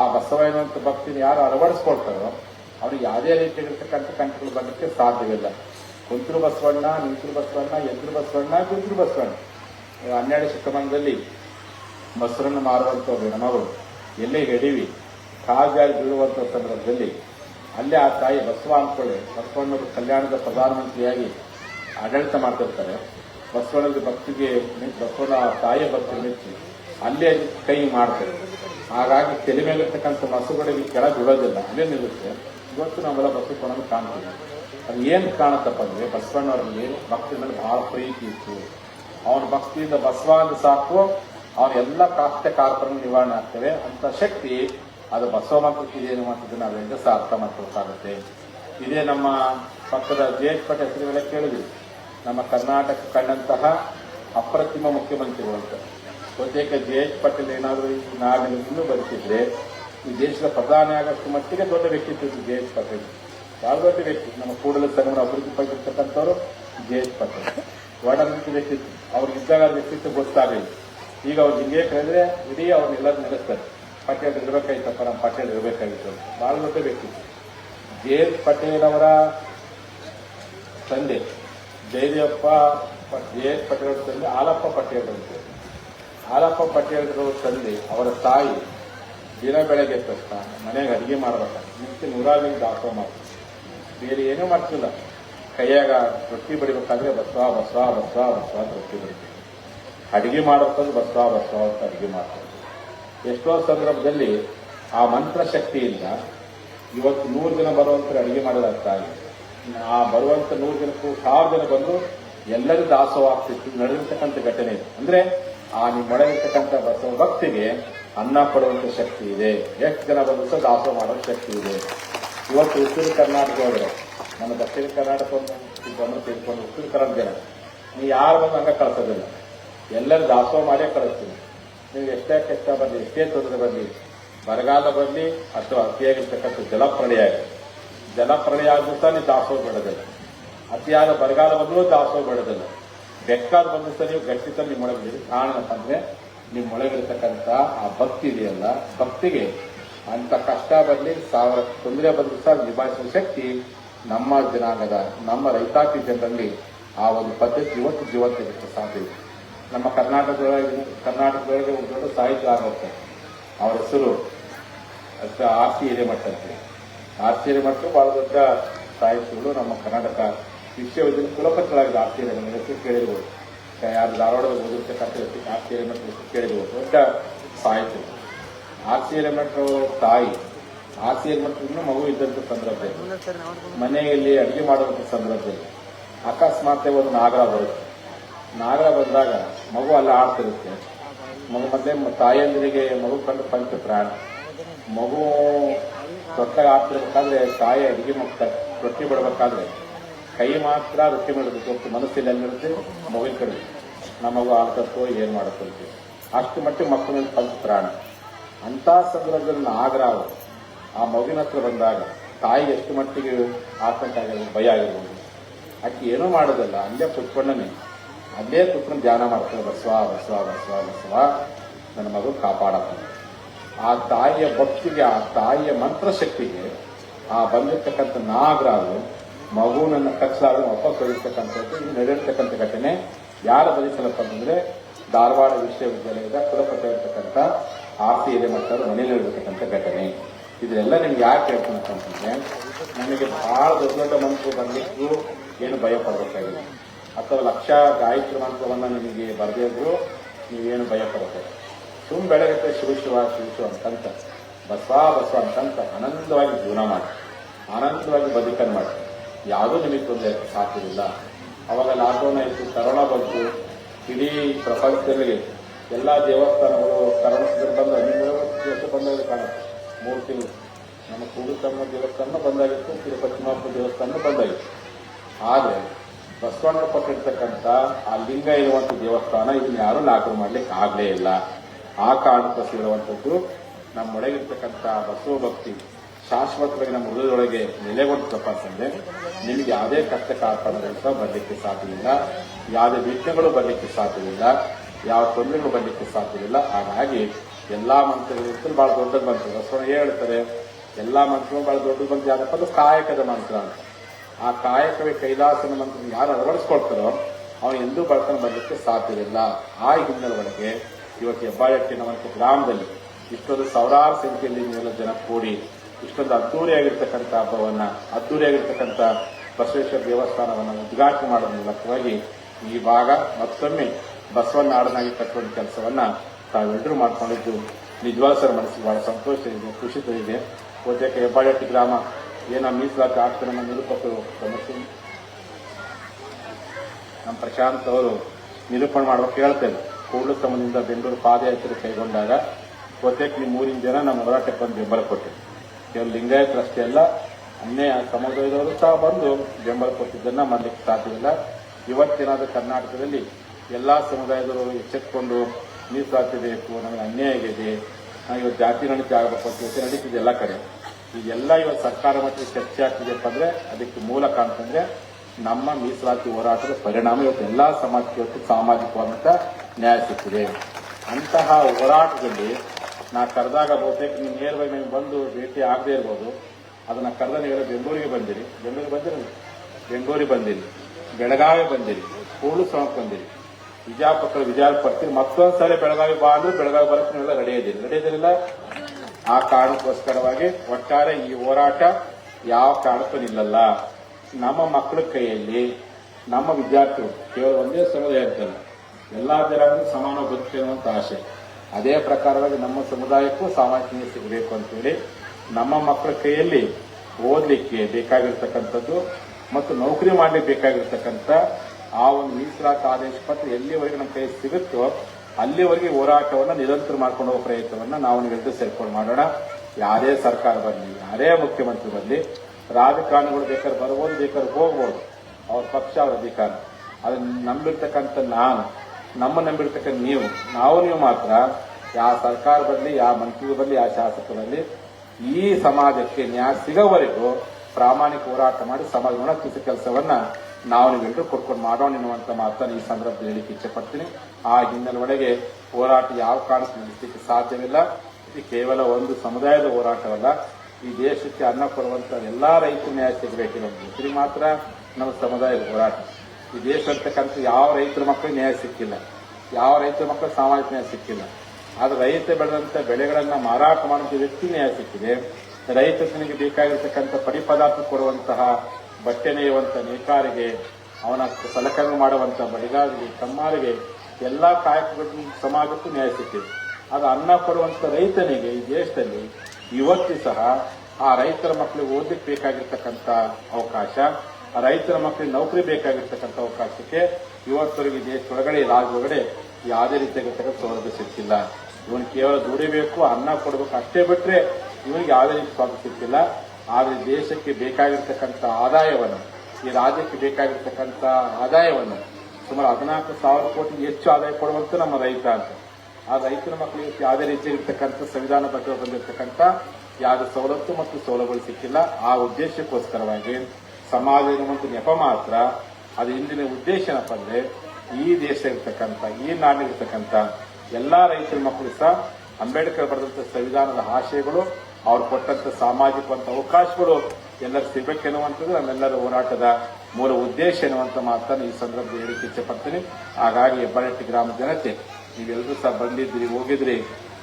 ಆ ಬಸವ ಎನ್ನುವಂಥ ಭಕ್ತಿನ ಯಾರು ಅಳವಡಿಸ್ಕೊಳ್ತಾರೋ, ಅವ್ರಿಗೆ ಯಾವುದೇ ರೀತಿಯಾಗಿರ್ತಕ್ಕಂಥ ಕಂಟಗಳು ಬರಲಿಕ್ಕೆ ಸಾಧ್ಯವಿಲ್ಲ. ಕುಂತರು ಬಸವಣ್ಣ, ನಿಂತರು ಬಸವಣ್ಣ, ಎದ್ರು ಬಸವಣ್ಣ, ಕುಂತರು ಬಸವಣ್ಣ. ಹನ್ನೆರಡು ಶತಮಾನದಲ್ಲಿ ಮೊಸರನ್ನು ಮಾರುವಂಥವ್ರು ನಮ್ಮವರು. ಎಲ್ಲೇ ಹೆಡಿವಿ ಕಾಲ್ಗಾರಿ ಬೀಳುವಂಥ ಸಂದರ್ಭದಲ್ಲಿ ಅಲ್ಲೇ ಆ ತಾಯಿ ಬಸವ ಅಂದ್ಕೊಳ್ಳಿ, ಬಸವಣ್ಣವರು ಕಲ್ಯಾಣದ ಪ್ರಧಾನಮಂತ್ರಿಯಾಗಿ ಆಡಳಿತ ಮಾಡ್ತಿರ್ತಾರೆ. ಬಸವಣ್ಣದ ಭಕ್ತಿಗೆ ಬಸವಣ್ಣ ತಾಯಿಯ ಭಕ್ತಿ ಮೆಚ್ಚಿ ಅಲ್ಲೇ ಕೈ ಮಾಡ್ತಾರೆ. ಹಾಗಾಗಿ ತಲೆ ಮೇಲಿರ್ತಕ್ಕಂಥ ಮಸುಗಳಿಗೆ ಕೆಳಗೆ ಬಿಡೋದಿಲ್ಲ ಅಲ್ಲೇ ನಿಲ್ಲುತ್ತೆ. ಇವತ್ತು ನಾವೆಲ್ಲ ಬಸವಣ್ಣನ ಕಾಣ್ತೀವಿ. ಅದು ಏನು ಕಾಣುತ್ತಪ್ಪ ಅಂದರೆ ಬಸವಣ್ಣವರಲ್ಲಿ ಭಕ್ತಿ ಮೇಲೆ ಬಹಳ ಪ್ರೀತಿ ಇತ್ತು. ಅವನ ಭಕ್ತಿಯಿಂದ ಬಸವ ಅಂದ್ರೆ ಸಾಕು ಅವನ ಎಲ್ಲ ಕಾಷ್ಟ ಕಾರ್ಯಕ್ರಮ ನಿವಾರಣೆ ಆಗ್ತವೆ ಅಂತ ಶಕ್ತಿ ಅದು ಬಸವ ಮಂತ್ರಕ್ಕೆ ಏನು ಅನ್ನುವಂಥದ್ದು ನಾವೆಲ್ಲ ಸಾರ್ಥ ಅರ್ಥ ಮಾಡ್ಕೊಳ್ಬೇಕಾಗುತ್ತೆ ಇದೇ ನಮ್ಮ ಪಕ್ಕದ ಜೆ ಎಚ್ ಪಟೇಲ್ ಹೆಸರುಗಳೇ ಕೇಳಿದ್ವಿ. ನಮ್ಮ ಕರ್ನಾಟಕ ಕಂಡಂತಹ ಅಪ್ರತಿಮ ಮುಖ್ಯಮಂತ್ರಿಗಳು ಅಂತ. ಬಹುತೇಕ ಜೆ ಎಚ್ ಪಟೇಲ್ ಏನಾದರೂ ಈ ನಾಡಿನ ಇನ್ನೂ ಬದುಕಿದ್ರೆ ಈ ದೇಶದ ಪ್ರಧಾನಿ ಆಗೋಷ್ಟು ಮಟ್ಟಿಗೆ ದೊಡ್ಡ ವ್ಯಕ್ತಿತ್ವ ಜೆ ಪಟೇಲ್ ದೊಡ್ಡ ವ್ಯಕ್ತಿ, ನಮ್ಮ ಕೂಡಲ ಸಂಗಮನ ಅಭಿವೃದ್ಧಿ ಪಡಿಸಿರ್ತಕ್ಕಂಥವ್ರು ಜೆ ಎಚ್ ಪಟೇಲ್ ವ್ಯಕ್ತಿತ್ವ ಅವ್ರಿಗೆ ಇದ್ದಾಗ ವ್ಯಕ್ತಿತ್ವ ಗೊತ್ತಾಗಲಿಲ್ಲ. ಈಗ ಅವ್ರು ಹಿಂಗೆ ಕರೆದ್ರೆ ಇಡೀ ಎಲ್ಲ ನೆಲೆಸ್ತಾರೆ ಪಟೇಲ್ ಇರಬೇಕಾಗಿತ್ತಪ್ಪ ನಮ್ಮ ಪಟೇಲ್ ಇರಬೇಕಾಗಿತ್ತು ಬಹಳ ದೊಡ್ಡ ವ್ಯಕ್ತಿತ್ವ ಜೆ ಪಟೇಲ್ ಅವರ ತಂದೆ, ಜಯದೇವಪ್ಪ ಜೆ ಪಟೇಲ್ ಅವರ ತಂದೆ ಆಲಪ್ಪ ಪಟೇಲ್ ಅಂತ ಆಲಪ್ಪ ಪಟೇಲ್ ಅವರ ತಂದೆ, ಅವರ ತಾಯಿ ದಿನ ಬೆಳಗ್ಗೆ ತಕ್ಷಣ ಮನೆಗೆ ಅಡುಗೆ ಮಾಡಬೇಕು ನಿತ್ಯ ನೂರಾರು ದಾಸೋಹ ಮಾಡ್ತಾರೆ. ಬೇರೆ ಏನೂ ಮಾಡ್ತಿಲ್ಲ. ಕೈಯಾಗ ರೊಟ್ಟಿ ಬಡಿಬೇಕಾದ್ರೆ ಬಸ್ವಾ, ಬಸವ ಬಸವ ಬಸವ ಅಂತ ರೊಟ್ಟಿ ಬಡಿತೀವಿ. ಅಡಿಗೆ ಮಾಡೋಕ್ಕಂದ್ರೆ ಬಸವ ಬಸವ ಅಂತ ಅಡಿಗೆ ಮಾಡ್ತಾರೆ ಎಷ್ಟೋ ಸಂದರ್ಭದಲ್ಲಿ ಆ ಮಂತ್ರ ಶಕ್ತಿಯಿಂದ ಇವತ್ತು ನೂರು ಜನ ಬರುವಂತ ಅಡಿಗೆ ಮಾಡೋದಾಗ್ತಾ ಆ ಬರುವಂತ ನೂರು ಜನಕ್ಕೂ ಸಾವಿರ ಜನ ಬಂದು ಎಲ್ಲರೂ ದಾಸವಾಗ್ತಿತ್ತು. ನಡೆದಿರ್ತಕ್ಕಂಥ ಘಟನೆ ಇದೆ. ಅಂದ್ರೆ ಆ ನಿಮ್ಮೊಳಗಿರ್ತಕ್ಕಂಥ ಬಸವ ಭಕ್ತಿಗೆ ಅನ್ನ ಪಡುವಂತ ಶಕ್ತಿ ಇದೆ. ಎಷ್ಟು ಜನ ಬಂದು ಸಹ ದಾಸೋಹ ಮಾಡೋ ಶಕ್ತಿ ಇದೆ. ಇವತ್ತು ಉತ್ತರ ಕರ್ನಾಟಕ ಹೋದ್ರೆ, ನಮ್ಮ ದಕ್ಷಿಣ ಕರ್ನಾಟಕವನ್ನು ಗಮನ ತಿಳ್ಕೊಂಡು ಉತ್ತರ ಕರ್ನಾಟಕ ಜನ. ನೀವು ಯಾರು ಬಂದು ಹಂಗೆ ಕಳ್ಸೋದಿಲ್ಲ. ಎಲ್ಲರೂ ದಾಸೋಹ ಮಾಡೇ ಕಳಿಸ್ತೀನಿ ನೀವು ಎಷ್ಟೇ ಕಷ್ಟ ಬರಲಿ, ಎಷ್ಟೇ ತೊಂದರೆ ಬರಲಿ, ಬರಗಾಲ ಬರಲಿ ಅಥವಾ ಅತಿಯಾಗಿರ್ತಕ್ಕಂಥ ಜಲಪ್ರಳಯ ಜಲಪ್ರಳಯ ಆದ್ರೂ ಸಹ ನೀವು ದಾಸೋಹ ಬಿಡೋದಿಲ್ಲ. ಅತಿಯಾದ ಬರಗಾಲ ಬಂದರೂ ದಾಸೋಹ ಬಿಡೋದಿಲ್ಲ. ಬೆಕ್ಕಾದ ಬಂದರೂ ಸಹ ನೀವು ಗಟ್ಟಿತ ನಿಮ್ಮೊಳಗಿದ್ದೀರಿ ಕಾರಣ ಅಂತಂದ್ರೆ ನಿಮ್ಮೊಳಗಿರ್ತಕ್ಕಂಥ ಆ ಭಕ್ತಿ ಇದೆಯಲ್ಲ, ಭಕ್ತಿಗೆ ಅಂತ ಕಷ್ಟ ಬರಲಿ ಸಾವಿರ, ತೊಂದರೆ ಬಂದರೂ ಸಹ ನಿಭಾಯಿಸುವ ಶಕ್ತಿ ನಮ್ಮ ಜನಾಂಗದ, ನಮ್ಮ ರೈತಾಪಿ ಜನರಲ್ಲಿ ಆ ಒಂದು ಪದ್ಧತಿ ಇವತ್ತು ಜೀವಂತಕ್ಕೆ ಸಾಧ್ಯ ನಮ್ಮ ಕರ್ನಾಟಕದೊಳಗೆ ಕರ್ನಾಟಕದೊಳಗೆ ಒಂದು ದೊಡ್ಡ ಸಾಹಿತ್ಯ ಆಗುತ್ತೆ. ಅವರ ಹೆಸರು ಅಷ್ಟೇ ಆರ್ತಿ ಹಿರೇಮಠ ಅಂತೇಳಿ ಆರ್ತಿ ಹಿರೇಮಠ ಬಹಳ ದೊಡ್ಡ ಸಾಹಿತ್ಯಗಳು ನಮ್ಮ ಕರ್ನಾಟಕ ವಿಶ್ವವಿದ್ಯಾಲಯ ಕುಲಪತಿಗಳಾಗಿದೆ ಆರ್ತಿ ಹಿರೇಮಠ. ಹೆಸರು ಕೇಳಿರ್ಬೋದು. ಯಾರು ಧಾರವಾಡದಲ್ಲಿ ಓದಿರ್ತಕ್ಕಂಥ ವ್ಯಕ್ತಿ ಆರ್ತಿ ಹಿರೇಮಠ ಹೆಸರು ಕೇಳಿರ್ಬೋದು. ದೊಡ್ಡ ಸಾಹಿತ್ಯ ಆರ್ತಿ ಎಲ್ ತಾಯಿ ಆರ್ತಿ ಎಲ್ ಇನ್ನೂ ಮಗು ಇದ್ದಂಥ ಸಂದರ್ಭದಲ್ಲಿ ಮನೆಯಲ್ಲಿ ಅಡುಗೆ ಮಾಡುವಂಥ ಸಂದರ್ಭದಲ್ಲಿ ಅಕಸ್ಮಾತ್ ಒಂದು ನಾಗರ ಬರುತ್ತೆ. ನಾಗರ ಬಂದಾಗ ಮಗು ಅಲ್ಲಿ ಆಡ್ತಿರುತ್ತೆ. ಮಗು ಮತ್ತೆ ತಾಯಿಯಂದಿರಿಗೆ ಮಗು ಕಂಡು ಪಂಚ ಪ್ರಾಣ. ಮಗು ತೊಟ್ಟಾಗ ಆಡ್ತಿರ್ಬೇಕಾದ್ರೆ ತಾಯಿ ಅಡುಗೆ ಮಕ್ಕ ರೊಟ್ಟಿ ಬಿಡಬೇಕಾದ್ರೆ ಕೈ ಮಾತ್ರ ರೊಟ್ಟಿ ಮಾಡಬೇಕು ಅಂತ ಮನಸ್ಸಲ್ಲಿ ಎಲ್ಲಿರುತ್ತೆ? ಮಗುವಿನ ಕಡೆ. ನಮ್ಮ ಮಗು ಆಡ್ತಕ್ಕೋ ಏನ್ ಮಾಡುತ್ತಂತೆ ಅಷ್ಟು ಮಟ್ಟಿಗೆ ಮಕ್ಕಳ ಮೇಲೆ ಪಂಚ ಪ್ರಾಣ. ಅಂತ ಸಂದರ್ಭದಲ್ಲಿ ನಾಗರಾವ್ ಆ ಮಗುವಿನ ಹತ್ರ ಬಂದಾಗ ತಾಯಿ ಎಷ್ಟು ಮಟ್ಟಿಗೆ ಆತಂಕ ಆಗಿರ್ಬೋದು ಭಯ ಆಗಿರ್ಬೋದು. ಆಕೆ ಏನೂ ಮಾಡೋದಲ್ಲ ಅಲ್ಲೇ ಕುತ್ಕೊಂಡನೆ. ಅಲ್ಲೇ ಕುತ್ಕೊಂಡು ಧ್ಯಾನ ಮಾಡ್ತಾರೆ ಬಸವ ಬಸವ ಬಸವ ಬಸವ, ನನ್ನ ಮಗು ಕಾಪಾಡಪ್ಪ. ಆ ತಾಯಿಯ ಭಕ್ತಿಗೆ, ಆ ತಾಯಿಯ ಮಂತ್ರಶಕ್ತಿಗೆ, ಆ ಬಂದಿರ್ತಕ್ಕಂಥ ನಾಗರಾವು ಮಗುವನ್ನ ಕಚ್ಚಲಾದ ವಾಪಸ್ ಹೊಡಿರ್ತಕ್ಕಂಥದ್ದು ಇಲ್ಲಿ ನಡೆದಿರ್ತಕ್ಕಂಥ ಘಟನೆ. ಯಾರ ಬದಿಸಲಪ್ಪ ಅಂತಂದ್ರೆ ಧಾರವಾಡ ವಿಶ್ವವಿದ್ಯಾಲಯದ ಕುಲಪತಿ ಇರ್ತಕ್ಕಂಥ ಆರ್ತಿ ಮಾಡ್ತಾರೆ ಮನೇಲಿ ಇರತಕ್ಕಂಥ ಘಟನೆ. ಇದೆಲ್ಲ ನಿಮ್ಗೆ ಯಾಕೆ ಹೇಳ್ತೀನಿ ಅಂತಂದ್ರೆ, ನಮಗೆ ಬಹಳ ದೊಡ್ಡ ದೊಡ್ಡ ಮನಸ್ಸು ಬಂದಿದ್ರು, ಏನು ಭಯ ಪಡಬೇಕಾಗಿಲ್ಲ. ಅಥವಾ ಲಕ್ಷ ಗಾಯತ್ರಿ ಮಂತ್ರವನ್ನು ನಿಮಗೆ ಬರ್ದಿದ್ರು ಇದ್ರು, ನೀವೇನು ಭಯ ಪಡಬೇಕು. ಸುಮ್ ಬೆಳಗತ್ತೆ, ಶಿವ ಶಿವ ಶಿವ ಶಿವ ಅಂತಂತ. ಬಸವ ಬಸವ ಅಂತಂತ. ಆನಂದವಾಗಿ ಜೀವನ ಮಾಡಿ. ಆನಂದವಾಗಿ ಬದುಕನ್ನು ಮಾಡಿ. ಯಾವುದೂ ನಿಮಗೆ ತೊಂದರೆ ಸಾಕಿರಲಿಲ್ಲ ಅವಾಗ ಲಾಕ್ಡೌನ್ ಆಯಿತು, ಕರೋನಾ ಬಂತು. ಇಡೀ ಪ್ರಪಂಚದಲ್ಲಿ ಎಲ್ಲ ದೇವಸ್ಥಾನಗಳು ಕರ್ನಾಟಕದಲ್ಲಿ ಬಂದು ಹದಿಮೂರು ದಿವಸ ಬಂದಾಗ ಕಾಣುತ್ತೆ ಮೂರು ತಿಂಗಳು. ನಮ್ಮ ಕೂಡುತಮ್ಮ ದೇವಸ್ಥಾನ ಬಂದಾಗಿತ್ತು, ತಿರುಪತಿಮಾಪ ದೇವಸ್ಥಾನ ಬಂದಾಗಿತ್ತು. ಆದರೆ ಬಸವಣ್ಣ ಪಟ್ಟಿರ್ತಕ್ಕಂಥ ಆ ಲಿಂಗ ಇರುವಂಥ ದೇವಸ್ಥಾನ ಇದನ್ನ ಯಾರು ಲಾಕರ್ ಮಾಡ್ಲಿಕ್ಕೆ ಆಗಲೇ ಇಲ್ಲ. ಆ ಕಾರಣಕ್ಕೋಸ್ಕರ ಇರುವಂತದ್ದು ನಮ್ಮೊಳಗಿರ್ತಕ್ಕಂಥ ಬಸವ ಭಕ್ತಿ ಶಾಶ್ವತವಾಗಿ ನಮ್ಮ ಹೃದಯದೊಳಗೆ ನೆಲೆಗೊಂಡಪ್ಪ ಅಂತಂದ್ರೆ ನಿಮಗೆ ಯಾವುದೇ ಕಷ್ಟ ಕಾರ್ಪಣ್ಯಗಳು ಸಹ ಬರಲಿಕ್ಕೆ ಸಾಧ್ಯವಿಲ್ಲ. ಯಾವುದೇ ವಿಘ್ನಗಳು ಬರಲಿಕ್ಕೆ ಸಾಧ್ಯವಿಲ್ಲ. ಯಾವ ತೊಂದರೆಗಳು ಬರಲಿಕ್ಕೆ ಸಾಧ್ಯವಿಲ್ಲ. ಹಾಗಾಗಿ ಎಲ್ಲಾ ಮಂತ್ರಗಳಿಂತಲೂ ಬಹಳ ದೊಡ್ಡ ಮಂತ್ರ. ಬಸವಣ್ಣ ಹೇಳ್ತಾರೆ, ಎಲ್ಲಾ ಮಂತ್ರಗಳು ಬಹಳ ದೊಡ್ಡ ಮಂತ್ರ ಯಾರಪ್ಪ ಅದು ಕಾಯಕದ ಮಂತ್ರ ಅಂತ. ಆ ಕಾಯಕವೇ ಕೈಲಾಸನ ಮಂತ್ರ ಯಾರು ಅಳವಡಿಸ್ಕೊಳ್ತಾರೋ ಅವನು ಎಂದೂ ಬಡತನ ಬರಲಿಕ್ಕೆ ಸಾಧ್ಯವಿಲ್ಲ. ಆ ಹಿನ್ನೆಲೆ ಒಳಗೆ ಇವತ್ತು ನಮ್ಮ ಗ್ರಾಮದಲ್ಲಿ ಇಷ್ಟೊಂದು ಸಾವಿರಾರು ಸಂಖ್ಯೆಯಲ್ಲಿ ನೀವೆಲ್ಲ ಜನ ಕೂಡಿ ಇಷ್ಟೊಂದು ಅದ್ದೂರಿಯಾಗಿರ್ತಕ್ಕಂಥ ಹಬ್ಬವನ್ನು, ಅದ್ದೂರಿಯಾಗಿರ್ತಕ್ಕಂಥ ಬಸವೇಶ್ವರ ದೇವಸ್ಥಾನವನ್ನು ಉದ್ಘಾಟನೆ ಮಾಡುವ ಮೂಲಕವಾಗಿ ಈ ಭಾಗ ಮತ್ತೊಮ್ಮೆ ಬಸವಣ್ಣ ನಾಡನಾಗಿ ಕಟ್ಟುವಂತ ಕೆಲಸವನ್ನ ತಾವೆಲ್ಲರೂ ಮಾಡ್ಕೊಂಡಿದ್ದು. ನಿಜವಾದ ಸರ್, ಮನಸ್ಸಿಗೆ ಬಹಳ ಸಂತೋಷ ಇದೆ, ಖುಷಿ ಇದೆ. ಓದ್ಯಕ್ಕೆ ಹೆಬ್ಬಾಳಟ್ಟಿ ಗ್ರಾಮ ಏನ ಮೀಸಲಾತಿ ಆಗ್ತಾರೆ ನಮ್ಮ ನಿರೂಪಕರು ನಮ್ಮ ಪ್ರಶಾಂತ್ ಅವರು ನಿರೂಪಣೆ ಮಾಡುವಾಗ ಕೇಳ್ತೇನೆ ಕೂಡಲ ಸಂಬಂಧದಿಂದ ಬೆಂಗಳೂರು ಪಾದಯಾತ್ರೆ ಕೈಗೊಂಡಾಗ ಓದಕ್ಕೆ ನಿಮ್ಮ ಊರಿನ ಜನ ನಮ್ಮ ಹೋರಾಟಕ್ಕೆ ಬಂದು ಬೆಂಬಲ ಕೊಟ್ಟರು ಕೆಲವು ಲಿಂಗಾಯತರಷ್ಟೇ ಅಲ್ಲ ಅನ್ನೇ ಸಮುದಾಯದವರು ಸಹ ಬಂದು ಬೆಂಬಲ ಕೊಟ್ಟಿದ್ದನ್ನು ಮಾಡಲಿಕ್ಕೆ ಸಾಧ್ಯವಿಲ್ಲ ಇವತ್ತಿನಾದ ಕರ್ನಾಟಕದಲ್ಲಿ ಎಲ್ಲಾ ಸಮುದಾಯದವರು ಎಚ್ಚೆತ್ಕೊಂಡು ಮೀಸಲಾತಿ ಬೇಕು ನಮಗೆ ಅನ್ಯಾಯ ಆಗಿದೆ. ಇವತ್ತು ಜಾತಿ ನಡೀತಿ ಆಗಬೇಕು ಯೋಚನೆ ನಡೀತಿದೆ ಎಲ್ಲ ಕಡೆ. ಈಗೆಲ್ಲ ಇವತ್ತು ಸರ್ಕಾರ ಮಟ್ಟದಲ್ಲಿ ಚರ್ಚೆ ಆಗ್ತಿದೆ ಅಂದ್ರೆ ಅದಕ್ಕೆ ಮೂಲ ಅಂತಂದ್ರೆ ನಮ್ಮ ಮೀಸಲಾತಿ ಹೋರಾಟದ ಪರಿಣಾಮ ಇವತ್ತು ಎಲ್ಲಾ ಸಮಾಜಕ್ಕೆ ಇವತ್ತು ಸಾಮಾಜಿಕವಾದಂತ ನ್ಯಾಯ ಸಿಗ್ತಿದೆ ಅಂತಹ ಹೋರಾಟದಲ್ಲಿ ನಾ ಕರೆದಾಗ ಬಹುತೇಕ ನೀವು ನೇರವಾಗಿ ನೀವು ಬಂದು ಭೇಟಿ ಆಗದೇ ಇರ್ಬೋದು. ಅದನ್ನ ಕರೆದ ನೀವೆಲ್ಲ ಬೆಂಗಳೂರಿಗೆ ಬಂದಿರಿ. ಬೆಂಗಳೂರಿಗೆ ಬಂದಿರಿ ಬೆಂಗಳೂರಿಗೆ ಬಂದಿರಿ. ಬೆಳಗಾವಿ ಬಂದಿರಿ. ಕೂಡಲು ಸಮಕ್ಕೆ ಬಂದಿರಿ ವಿಜಯಪುರ ವಿಜಯ ಮತ್ತೊಂದು ಮತ್ತೊಂದ್ಸರಿ ಬೆಳಗಾವಿ ಬಾ ಅಂದ್ರೆ ಬೆಳಗಾವಿ ಬರಕ್ಕೆ ನೀವೆಲ್ಲ ನಡೆಯೋದಿಲ್ಲ ನಡೆಯೋದಿಲ್ಲ. ಆ ಕಾರಣಕ್ಕೋಸ್ಕರವಾಗಿ ಒಟ್ಟಾರೆ ಈ ಹೋರಾಟ ಯಾವ ಕಾರಣಕ್ಕೂ ನಿಲ್ಲಲ್ಲ. ನಮ್ಮ ಮಕ್ಕಳ ಕೈಯಲ್ಲಿ, ನಮ್ಮ ವಿದ್ಯಾರ್ಥಿಗಳು ಕೇವಲ ಒಂದೇ ಸಮುದಾಯ ಇರ್ತಲ್ಲ ಎಲ್ಲಾ ಸಮಾನವಾಗಿ ಸಮಾನ ಬದುಕುವಂತ ಆಸೆ. ಅದೇ ಪ್ರಕಾರವಾಗಿ ನಮ್ಮ ಸಮುದಾಯಕ್ಕೂ ಸಾಮಾಜಿಕ ಸಿಗಬೇಕು ಅಂತೇಳಿ ನಮ್ಮ ಮಕ್ಕಳ ಕೈಯಲ್ಲಿ ಓದಲಿಕ್ಕೆ ಬೇಕಾಗಿರ್ತಕ್ಕಂಥದ್ದು ಮತ್ತು ನೌಕರಿ ಮಾಡಲಿಕ್ಕೆ ಬೇಕಾಗಿರ್ತಕ್ಕಂಥ ಆ ಒಂದು ಮೀಸಲಾತಿ ಆದೇಶ ಪತ್ರ ಎಲ್ಲಿವರೆಗೆ ನಮ್ಮ ಕೈ ಸಿಗುತ್ತೋ ಅಲ್ಲಿವರೆಗೆ ಹೋರಾಟವನ್ನು ನಿರಂತರ ಮಾಡ್ಕೊಂಡು ಹೋಗೋ ಪ್ರಯತ್ನವನ್ನು ನಾವು ನೀವೆಲ್ಲರೂ ಸೇರ್ಕೊಂಡು ಮಾಡೋಣ. ಯಾರೇ ಸರ್ಕಾರ ಬರಲಿ, ಯಾರೇ ಮುಖ್ಯಮಂತ್ರಿ ಬರಲಿ, ರಾಜಕಾರಣಿಗಳು ಬೇಕಾದ್ರೆ ಬರ್ಬೋದು, ಬೇಕಾದ್ರೆ ಹೋಗ್ಬೋದು. ಅವ್ರ ಪಕ್ಷ, ಅವ್ರ ಅಧಿಕಾರ. ಅದನ್ನ ನಂಬಿರ್ತಕ್ಕಂಥ ನಾನು, ನಮ್ಮ ನಂಬಿರ್ತಕ್ಕಂಥ ನೀವು, ನಾವು ನೀವು ಮಾತ್ರ ಯಾವ ಸರ್ಕಾರ ಬರಲಿ ಯಾವ ಮಂತ್ರಿ ಬರಲಿ ಯಾವ ಶಾಸಕ ಬರಲಿ, ಈ ಸಮಾಜಕ್ಕೆ ನ್ಯಾಯ ಸಿಗೋವರೆಗೂ ಪ್ರಾಮಾಣಿಕ ಹೋರಾಟ ಮಾಡಿ ಸಮಾಜವನ್ನು ತಿಳಿಸೋ ಕೆಲಸವನ್ನ ನಾವು ನೀವೆಲ್ಲರೂ ಕೊಟ್ಕೊಂಡು ಮಾಡೋಣ ಎನ್ನುವಂತ ಮಾತನ್ನು ಈ ಸಂದರ್ಭದಲ್ಲಿ ಹೇಳಿಕ್ಕೆ ಇಚ್ಛಪಡ್ತೀನಿ ಆ ಹಿನ್ನೆಲೆ ಒಳಗೆ ಹೋರಾಟ ಯಾವ ಕಾರಣಕ್ಕೆ ನಿಲ್ಲಿಸಲಿಕ್ಕೆ ಸಾಧ್ಯವಿಲ್ಲ. ಇದು ಕೇವಲ ಒಂದು ಸಮುದಾಯದ ಹೋರಾಟವಲ್ಲ. ಈ ದೇಶಕ್ಕೆ ಅನ್ನ ಕೊಡುವಂತ ಎಲ್ಲಾ ರೈತರು ನ್ಯಾಯ ಸಿಗಬೇಕಿರೋ ರೈತರಿಗೆ ಮಾತ್ರ ನಮ್ಮ ಸಮುದಾಯದ ಹೋರಾಟ. ಈ ದೇಶ ಅಂತಕ್ಕಂಥ ಯಾವ ರೈತರ ಮಕ್ಕಳು ನ್ಯಾಯ ಸಿಕ್ಕಿಲ್ಲ. ಯಾವ ರೈತರ ಮಕ್ಕಳು ಸಾಮಾಜಿಕ ನ್ಯಾಯ ಸಿಕ್ಕಿಲ್ಲ. ಆದ್ರೆ ರೈತ ಬೆಳೆದಂತ ಬೆಳೆಗಳನ್ನ ಮಾರಾಟ ಮಾಡುವಂತ ವ್ಯಕ್ತಿ ನ್ಯಾಯ ಸಿಕ್ಕಿದೆ. ರೈತನಿಗೆ ಬೇಕಾಗಿರ್ತಕ್ಕಂಥ ಪಡಿ ಪದಾರ್ಥ ಕೊಡುವಂತಹ ಬಟ್ಟೆ ನೇಯುವಂಥ ನೇಕಾರಿಗೆ, ಅವನ ಸಲಕರಣೆ ಮಾಡುವಂತ ಬಡಿಗಾರಿಗೆ ಕಮ್ಮಾರಿಗೆ ಎಲ್ಲಾ ಕಾಯಕ ಸಮಾಜಕ್ಕೂ ನ್ಯಾಯ ಸಿಕ್ಕಿದೆ. ಅದು ಅನ್ನ ಕೊಡುವಂತ ರೈತನಿಗೆ, ಈ ದೇಶದಲ್ಲಿ ಇವತ್ತು ಸಹ ಆ ರೈತರ ಮಕ್ಕಳಿಗೆ ಓದಕ್ಕೆ ಬೇಕಾಗಿರ್ತಕ್ಕಂಥ ಅವಕಾಶ ಆ ರೈತರ ಮಕ್ಕಳಿಗೆ ನೌಕರಿ ಬೇಕಾಗಿರ್ತಕ್ಕಂಥ ಅವಕಾಶಕ್ಕೆ ಇವತ್ತರೆಗೂ ದೇಶದೊಳಗಡೆ ರಾಜ್ಯದೊಳಗಡೆ ಯಾವುದೇ ರೀತಿಯಾಗಿರ್ತಕ್ಕಂಥ ಸೌಲಭ್ಯ ಸಿಕ್ಕಿಲ್ಲ. ಇವನು ಕೇವಲ ದುಡಿಬೇಕು ಅನ್ನ ಕೊಡಬೇಕು ಅಷ್ಟೇ ಬಿಟ್ಟರೆ ಇವನಿಗೆ ಯಾವುದೇ ರೀತಿ ಸ್ವಾಗತ ಸಿಕ್ಕಿಲ್ಲ. ಆದರೆ ದೇಶಕ್ಕೆ ಬೇಕಾಗಿರ್ತಕ್ಕಂಥ ಆದಾಯವನ್ನು, ಈ ರಾಜ್ಯಕ್ಕೆ ಬೇಕಾಗಿರ್ತಕ್ಕಂಥ ಆದಾಯವನ್ನು ಸುಮಾರು ಹದಿನಾಲ್ಕು ಸಾವಿರ ಕೋಟಿ ಹೆಚ್ಚು ಆದಾಯ ಕೊಡುವಂತ ನಮ್ಮ ರೈತ ಅಂತ. ಆ ರೈತರ ಮಕ್ಕಳಿಗೆ ಯಾವುದೇ ರೀತಿಯಾಗಿರ್ತಕ್ಕಂಥ ಸಂವಿಧಾನ ಬಗ್ಗೆ ಬಂದಿರತಕ್ಕಂಥ ಯಾವುದೇ ಸವಲತ್ತು ಮತ್ತು ಸೌಲಭ್ಯಗಳು ಸಿಕ್ಕಿಲ್ಲ. ಆ ಉದ್ದೇಶಕ್ಕೋಸ್ಕರವಾಗಿ ಸಮಾಜ ಎನ್ನುವಂಥ ನೆಪ ಮಾತ್ರ ಅದು ಇಂದಿನ ಉದ್ದೇಶ ಏನಪ್ಪ ಈ ದೇಶ ಇರ್ತಕ್ಕಂಥ, ಈ ನಾಡಿರ್ತಕ್ಕಂಥ ಎಲ್ಲಾ ರೈತರ ಮಕ್ಕಳು ಸಹ ಅಂಬೇಡ್ಕರ್ ಬರೆದಂಥ ಸಂವಿಧಾನದ ಆಶಯಗಳು ಅವ್ರು ಕೊಟ್ಟಂತ ಸಾಮಾಜಿಕವಂತ ಅವಕಾಶಗಳು ಎಲ್ಲರೂ ಸಿಗಬೇಕೆನ್ನುವಂಥದ್ದು ನಮ್ಮೆಲ್ಲರ ಹೋರಾಟದ ಮೂಲ ಉದ್ದೇಶ ಎನ್ನುವಂತ ಮಾತನ್ನು ಈ ಸಂದರ್ಭದಲ್ಲಿ ಹೇಳಿಕ್ಕೆ ಇಚ್ಛೆ ಪಡ್ತೀನಿ ಹಾಗಾಗಿ ಹೆಬ್ಬಾಳೆಟ್ಟಿ ಗ್ರಾಮದ ಜನತೆ, ನೀವೆಲ್ಲರೂ ಸಹ ಬಂದಿದ್ರಿ ಹೋಗಿದ್ರಿ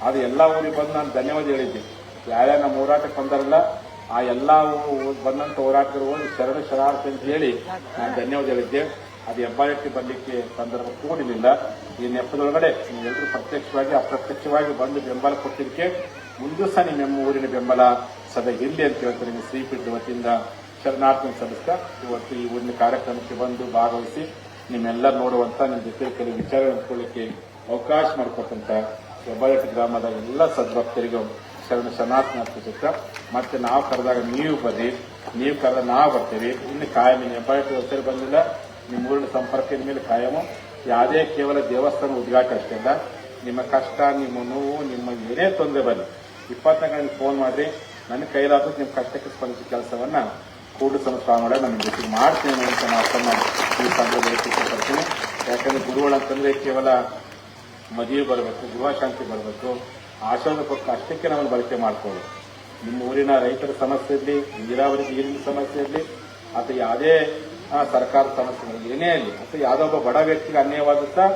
ಅದು ಎಲ್ಲ ಊರಿಗೆ ಬಂದು ನಾನು ಧನ್ಯವಾದ ಹೇಳಿದ್ದೆ. ಯಾರ್ಯಾರು ನಮ್ಮ ಹೋರಾಟಕ್ಕೆ ಬಂದಾರಲ್ಲ, ಆ ಎಲ್ಲ ಬಂದಂತ ಹೋರಾಟರು ಹೋಗಿ ಶರಣ ಶರಣಾರ್ಥಿ ಅಂತ ಹೇಳಿ ನಾನು ಧನ್ಯವಾದ ಹೇಳಿದ್ದೆ. ಅದು ಹೆಬ್ಬಾಳೆಟ್ಟಿ ಬರಲಿಕ್ಕೆ ಸಂದರ್ಭ ಕೂಡಲಿಲ್ಲ ಈ ನೆಪದೊಳಗಡೆ ನೀವೆಲ್ಲರೂ ಪ್ರತ್ಯಕ್ಷವಾಗಿ, ಅಪ್ರತ್ಯಕ್ಷವಾಗಿ ಬಂದು ಬೆಂಬಲ ಕೊಟ್ಟಿದ್ದಕ್ಕೆ ಮುಂದೂ ಸಹ ನಿಮ್ಮ ಊರಿನ ಬೆಂಬಲ ಸದಾ ಇರಲಿ ಅಂತ ಹೇಳ್ತಾರೆ ನಿಮ್ಮ ಶ್ರೀಪೀಠದ ವತಿಯಿಂದ ಶರಣಾರ್ಥಿ ಸಲ್ಲಿಸ್ತಾ ಇವತ್ತು ಈ ಊರಿನ ಕಾರ್ಯಕ್ರಮಕ್ಕೆ ಬಂದು ಭಾಗವಹಿಸಿ ನಿಮ್ಮೆಲ್ಲ ನೋಡುವಂತ ನಿಮ್ಮ ಜೊತೆ ಕೆಲವು ವಿಚಾರ ಹಂಚ್ಕೊಳ್ಳಿಕ್ಕೆ ಅವಕಾಶ ಮಾಡಿಕೊಟ್ಟಂತ ಹೆಬ್ಬಾಳೆಟ್ಟಿ ಗ್ರಾಮದ ಎಲ್ಲ ಸದ್ಭಕ್ತರಿಗೂ ಶರಣ ಶರಣಾರ್ಥಿ ಅರ್ಪಿಸುತ್ತಾ ಮತ್ತೆ ನಾವು ಕರೆದಾಗ ನೀವು ಬರ್ರಿ ನೀವು ಕರೆದ ನಾವು ಬರ್ತೀವಿ. ಇನ್ನು ಕಾಯಂ ಹೆಬ್ಬಾಳೆಟ್ಟಿ ಹೆಸರು ಬಂದಿಲ್ಲ. ನಿಮ್ಮ ಊರಿನ ಸಂಪರ್ಕದ ಮೇಲೆ ಕಾಯಮು. ಯಾವುದೇ ಕೇವಲ ದೇವಸ್ಥಾನ ಉದ್ಘಾಟ ಅಷ್ಟೇ ನಿಮ್ಮ ಕಷ್ಟ, ನಿಮ್ಮ ನೋವು, ನಿಮ್ಮ ಏನೇ ತೊಂದರೆ ಬರಲಿ ಇಪ್ಪತ್ತನೇ ಫೋನ್ ಮಾಡ್ರಿ. ನನ್ನ ಕೈಲಾದ ನಿಮ್ಮ ಕಷ್ಟಕ್ಕೆ ಸ್ಪಂದಿಸಿದ ಕೆಲಸವನ್ನ ಸಂಸ್ಥಾನ ಮಾಡೋ ನನ್ನ ಜೊತೆಗೆ ಮಾಡ್ತೇನೆ ಅಂತ ಮಾತನ್ನ ಈ ಸಂದರ್ಭದಲ್ಲಿ ಯಾಕಂದ್ರೆ ಗುರುಗಳು ಅಂತಂದ್ರೆ ಕೇವಲ ಮದುವೆ ಬರಬೇಕು, ಗೃಹಶಾಂತಿ ಬರಬೇಕು. ಆಶೀರ್ವಾದ ಕೊಟ್ಟು ಅಷ್ಟಕ್ಕೆ ನಾವು ಬಳಕೆ ಮಾಡಿಕೊಳ್ಳಿ. ನಿಮ್ಮ ಊರಿನ ರೈತರ ಸಮಸ್ಯೆ ಇರಲಿ, ನೀರಾವರಿ ನೀರಿನ ಸಮಸ್ಯೆ ಇರಲಿ, ಅಥವಾ ಯಾವುದೇ ಸರ್ಕಾರದ ಸಮಸ್ಯೆಗಳು ಏನೇ ಇರಲಿ, ಅಥವಾ ಯಾವುದೋ ಒಬ್ಬ ಬಡ ವ್ಯಕ್ತಿಗೆ ಅನ್ಯಾಯವಾದ ಸಹ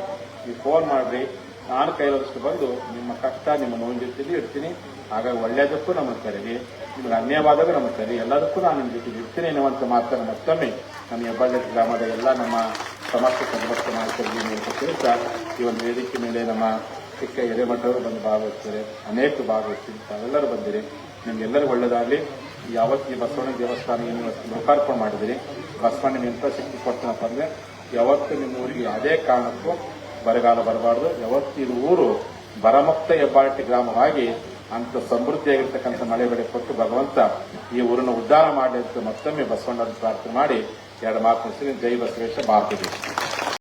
ನೀವು ಫೋನ್ ಮಾಡ್ರಿ. ನಾನು ಕೈಲಾದಷ್ಟು ಬಂದು ನಿಮ್ಮ ಕಷ್ಟ, ನಿಮ್ಮ ನೋವಿನ ಜೊತೆಲಿ ಇರ್ತೀನಿ. ಹಾಗಾಗಿ ಒಳ್ಳೆಯದಕ್ಕೂ ನಮ್ಮ ಕರೆಗೆ, ನಿಮ್ಗೆ ಅನ್ಯವಾದಾಗ ನಮ್ಮ ಕರಿ ಎಲ್ಲದಕ್ಕೂ ನಾನು ನಿಮ್ಮ ಜೊತೆಗೆ ಇರ್ತೀನಿ ಎನ್ನುವಂಥ ಮಾತನ್ನು ಮತ್ತೊಮ್ಮೆ ನಮ್ಮ ಹೆಬ್ಬಳ್ಳಿ ಗ್ರಾಮದ ಎಲ್ಲ ನಮ್ಮ ಸಮಾಜ ಸಂಘರ್ಷ ನಾಯಕರಿಗೆ ತಿಳಿಸ ಈ ಒಂದು ವೇದಿಕೆ ಮೇಲೆ ನಮ್ಮ ಚಿಕ್ಕ ಹಿರೇಮಠವರು ಬಂದು ಭಾಗವಹಿಸ್ತಾರೆ. ಅನೇಕ ಭಾಗವಹಿಸ್ತೀವಿ. ತಾವೆಲ್ಲರೂ ಬಂದಿರಿ. ನಿಮ್ಗೆಲ್ಲರಿಗೂ ಒಳ್ಳೆಯದಾಗಲಿ. ಯಾವತ್ತು ಈ ಬಸವಣ್ಣ ದೇವಸ್ಥಾನ ಏನು ಲೋಕಾರ್ಪಣೆ ಮಾಡಿದಿರಿ. ಬಸವಣ್ಣ ಎಂತ ಶಕ್ತಿ ಕೊಡ್ತಾನಪ್ಪ ಅಂದರೆ, ಯಾವತ್ತು ನಿಮ್ಮ ಊರಿಗೆ ಯಾವುದೇ ಕಾರಣಕ್ಕೂ ಬರಗಾಲ ಬರಬಾರ್ದು. ಯಾವತ್ತಿನ ಊರು ಬರಮುಕ್ತ ಹೆಬ್ಬಾಳಟ್ಟಿ ಗ್ರಾಮವಾಗಿ ಅಂತ ಸಮೃದ್ಧಿಯಾಗಿರ್ತಕ್ಕಂಥ ಮಳೆ ಬೆಳೆ ಕೊಟ್ಟು ಭಗವಂತ ಈ ಊರನ್ನು ಉದ್ದಾರ ಮಾಡಲಿ ಅಂತ ಮತ್ತೊಮ್ಮೆ ಬಸವಣ್ಣನ ಪ್ರಾರ್ಥನೆ ಮಾಡಿ. ಎರಡು ಮಾತು ಜೈ ಬಸವೇಶ ಭಾರತ ದೇಶ.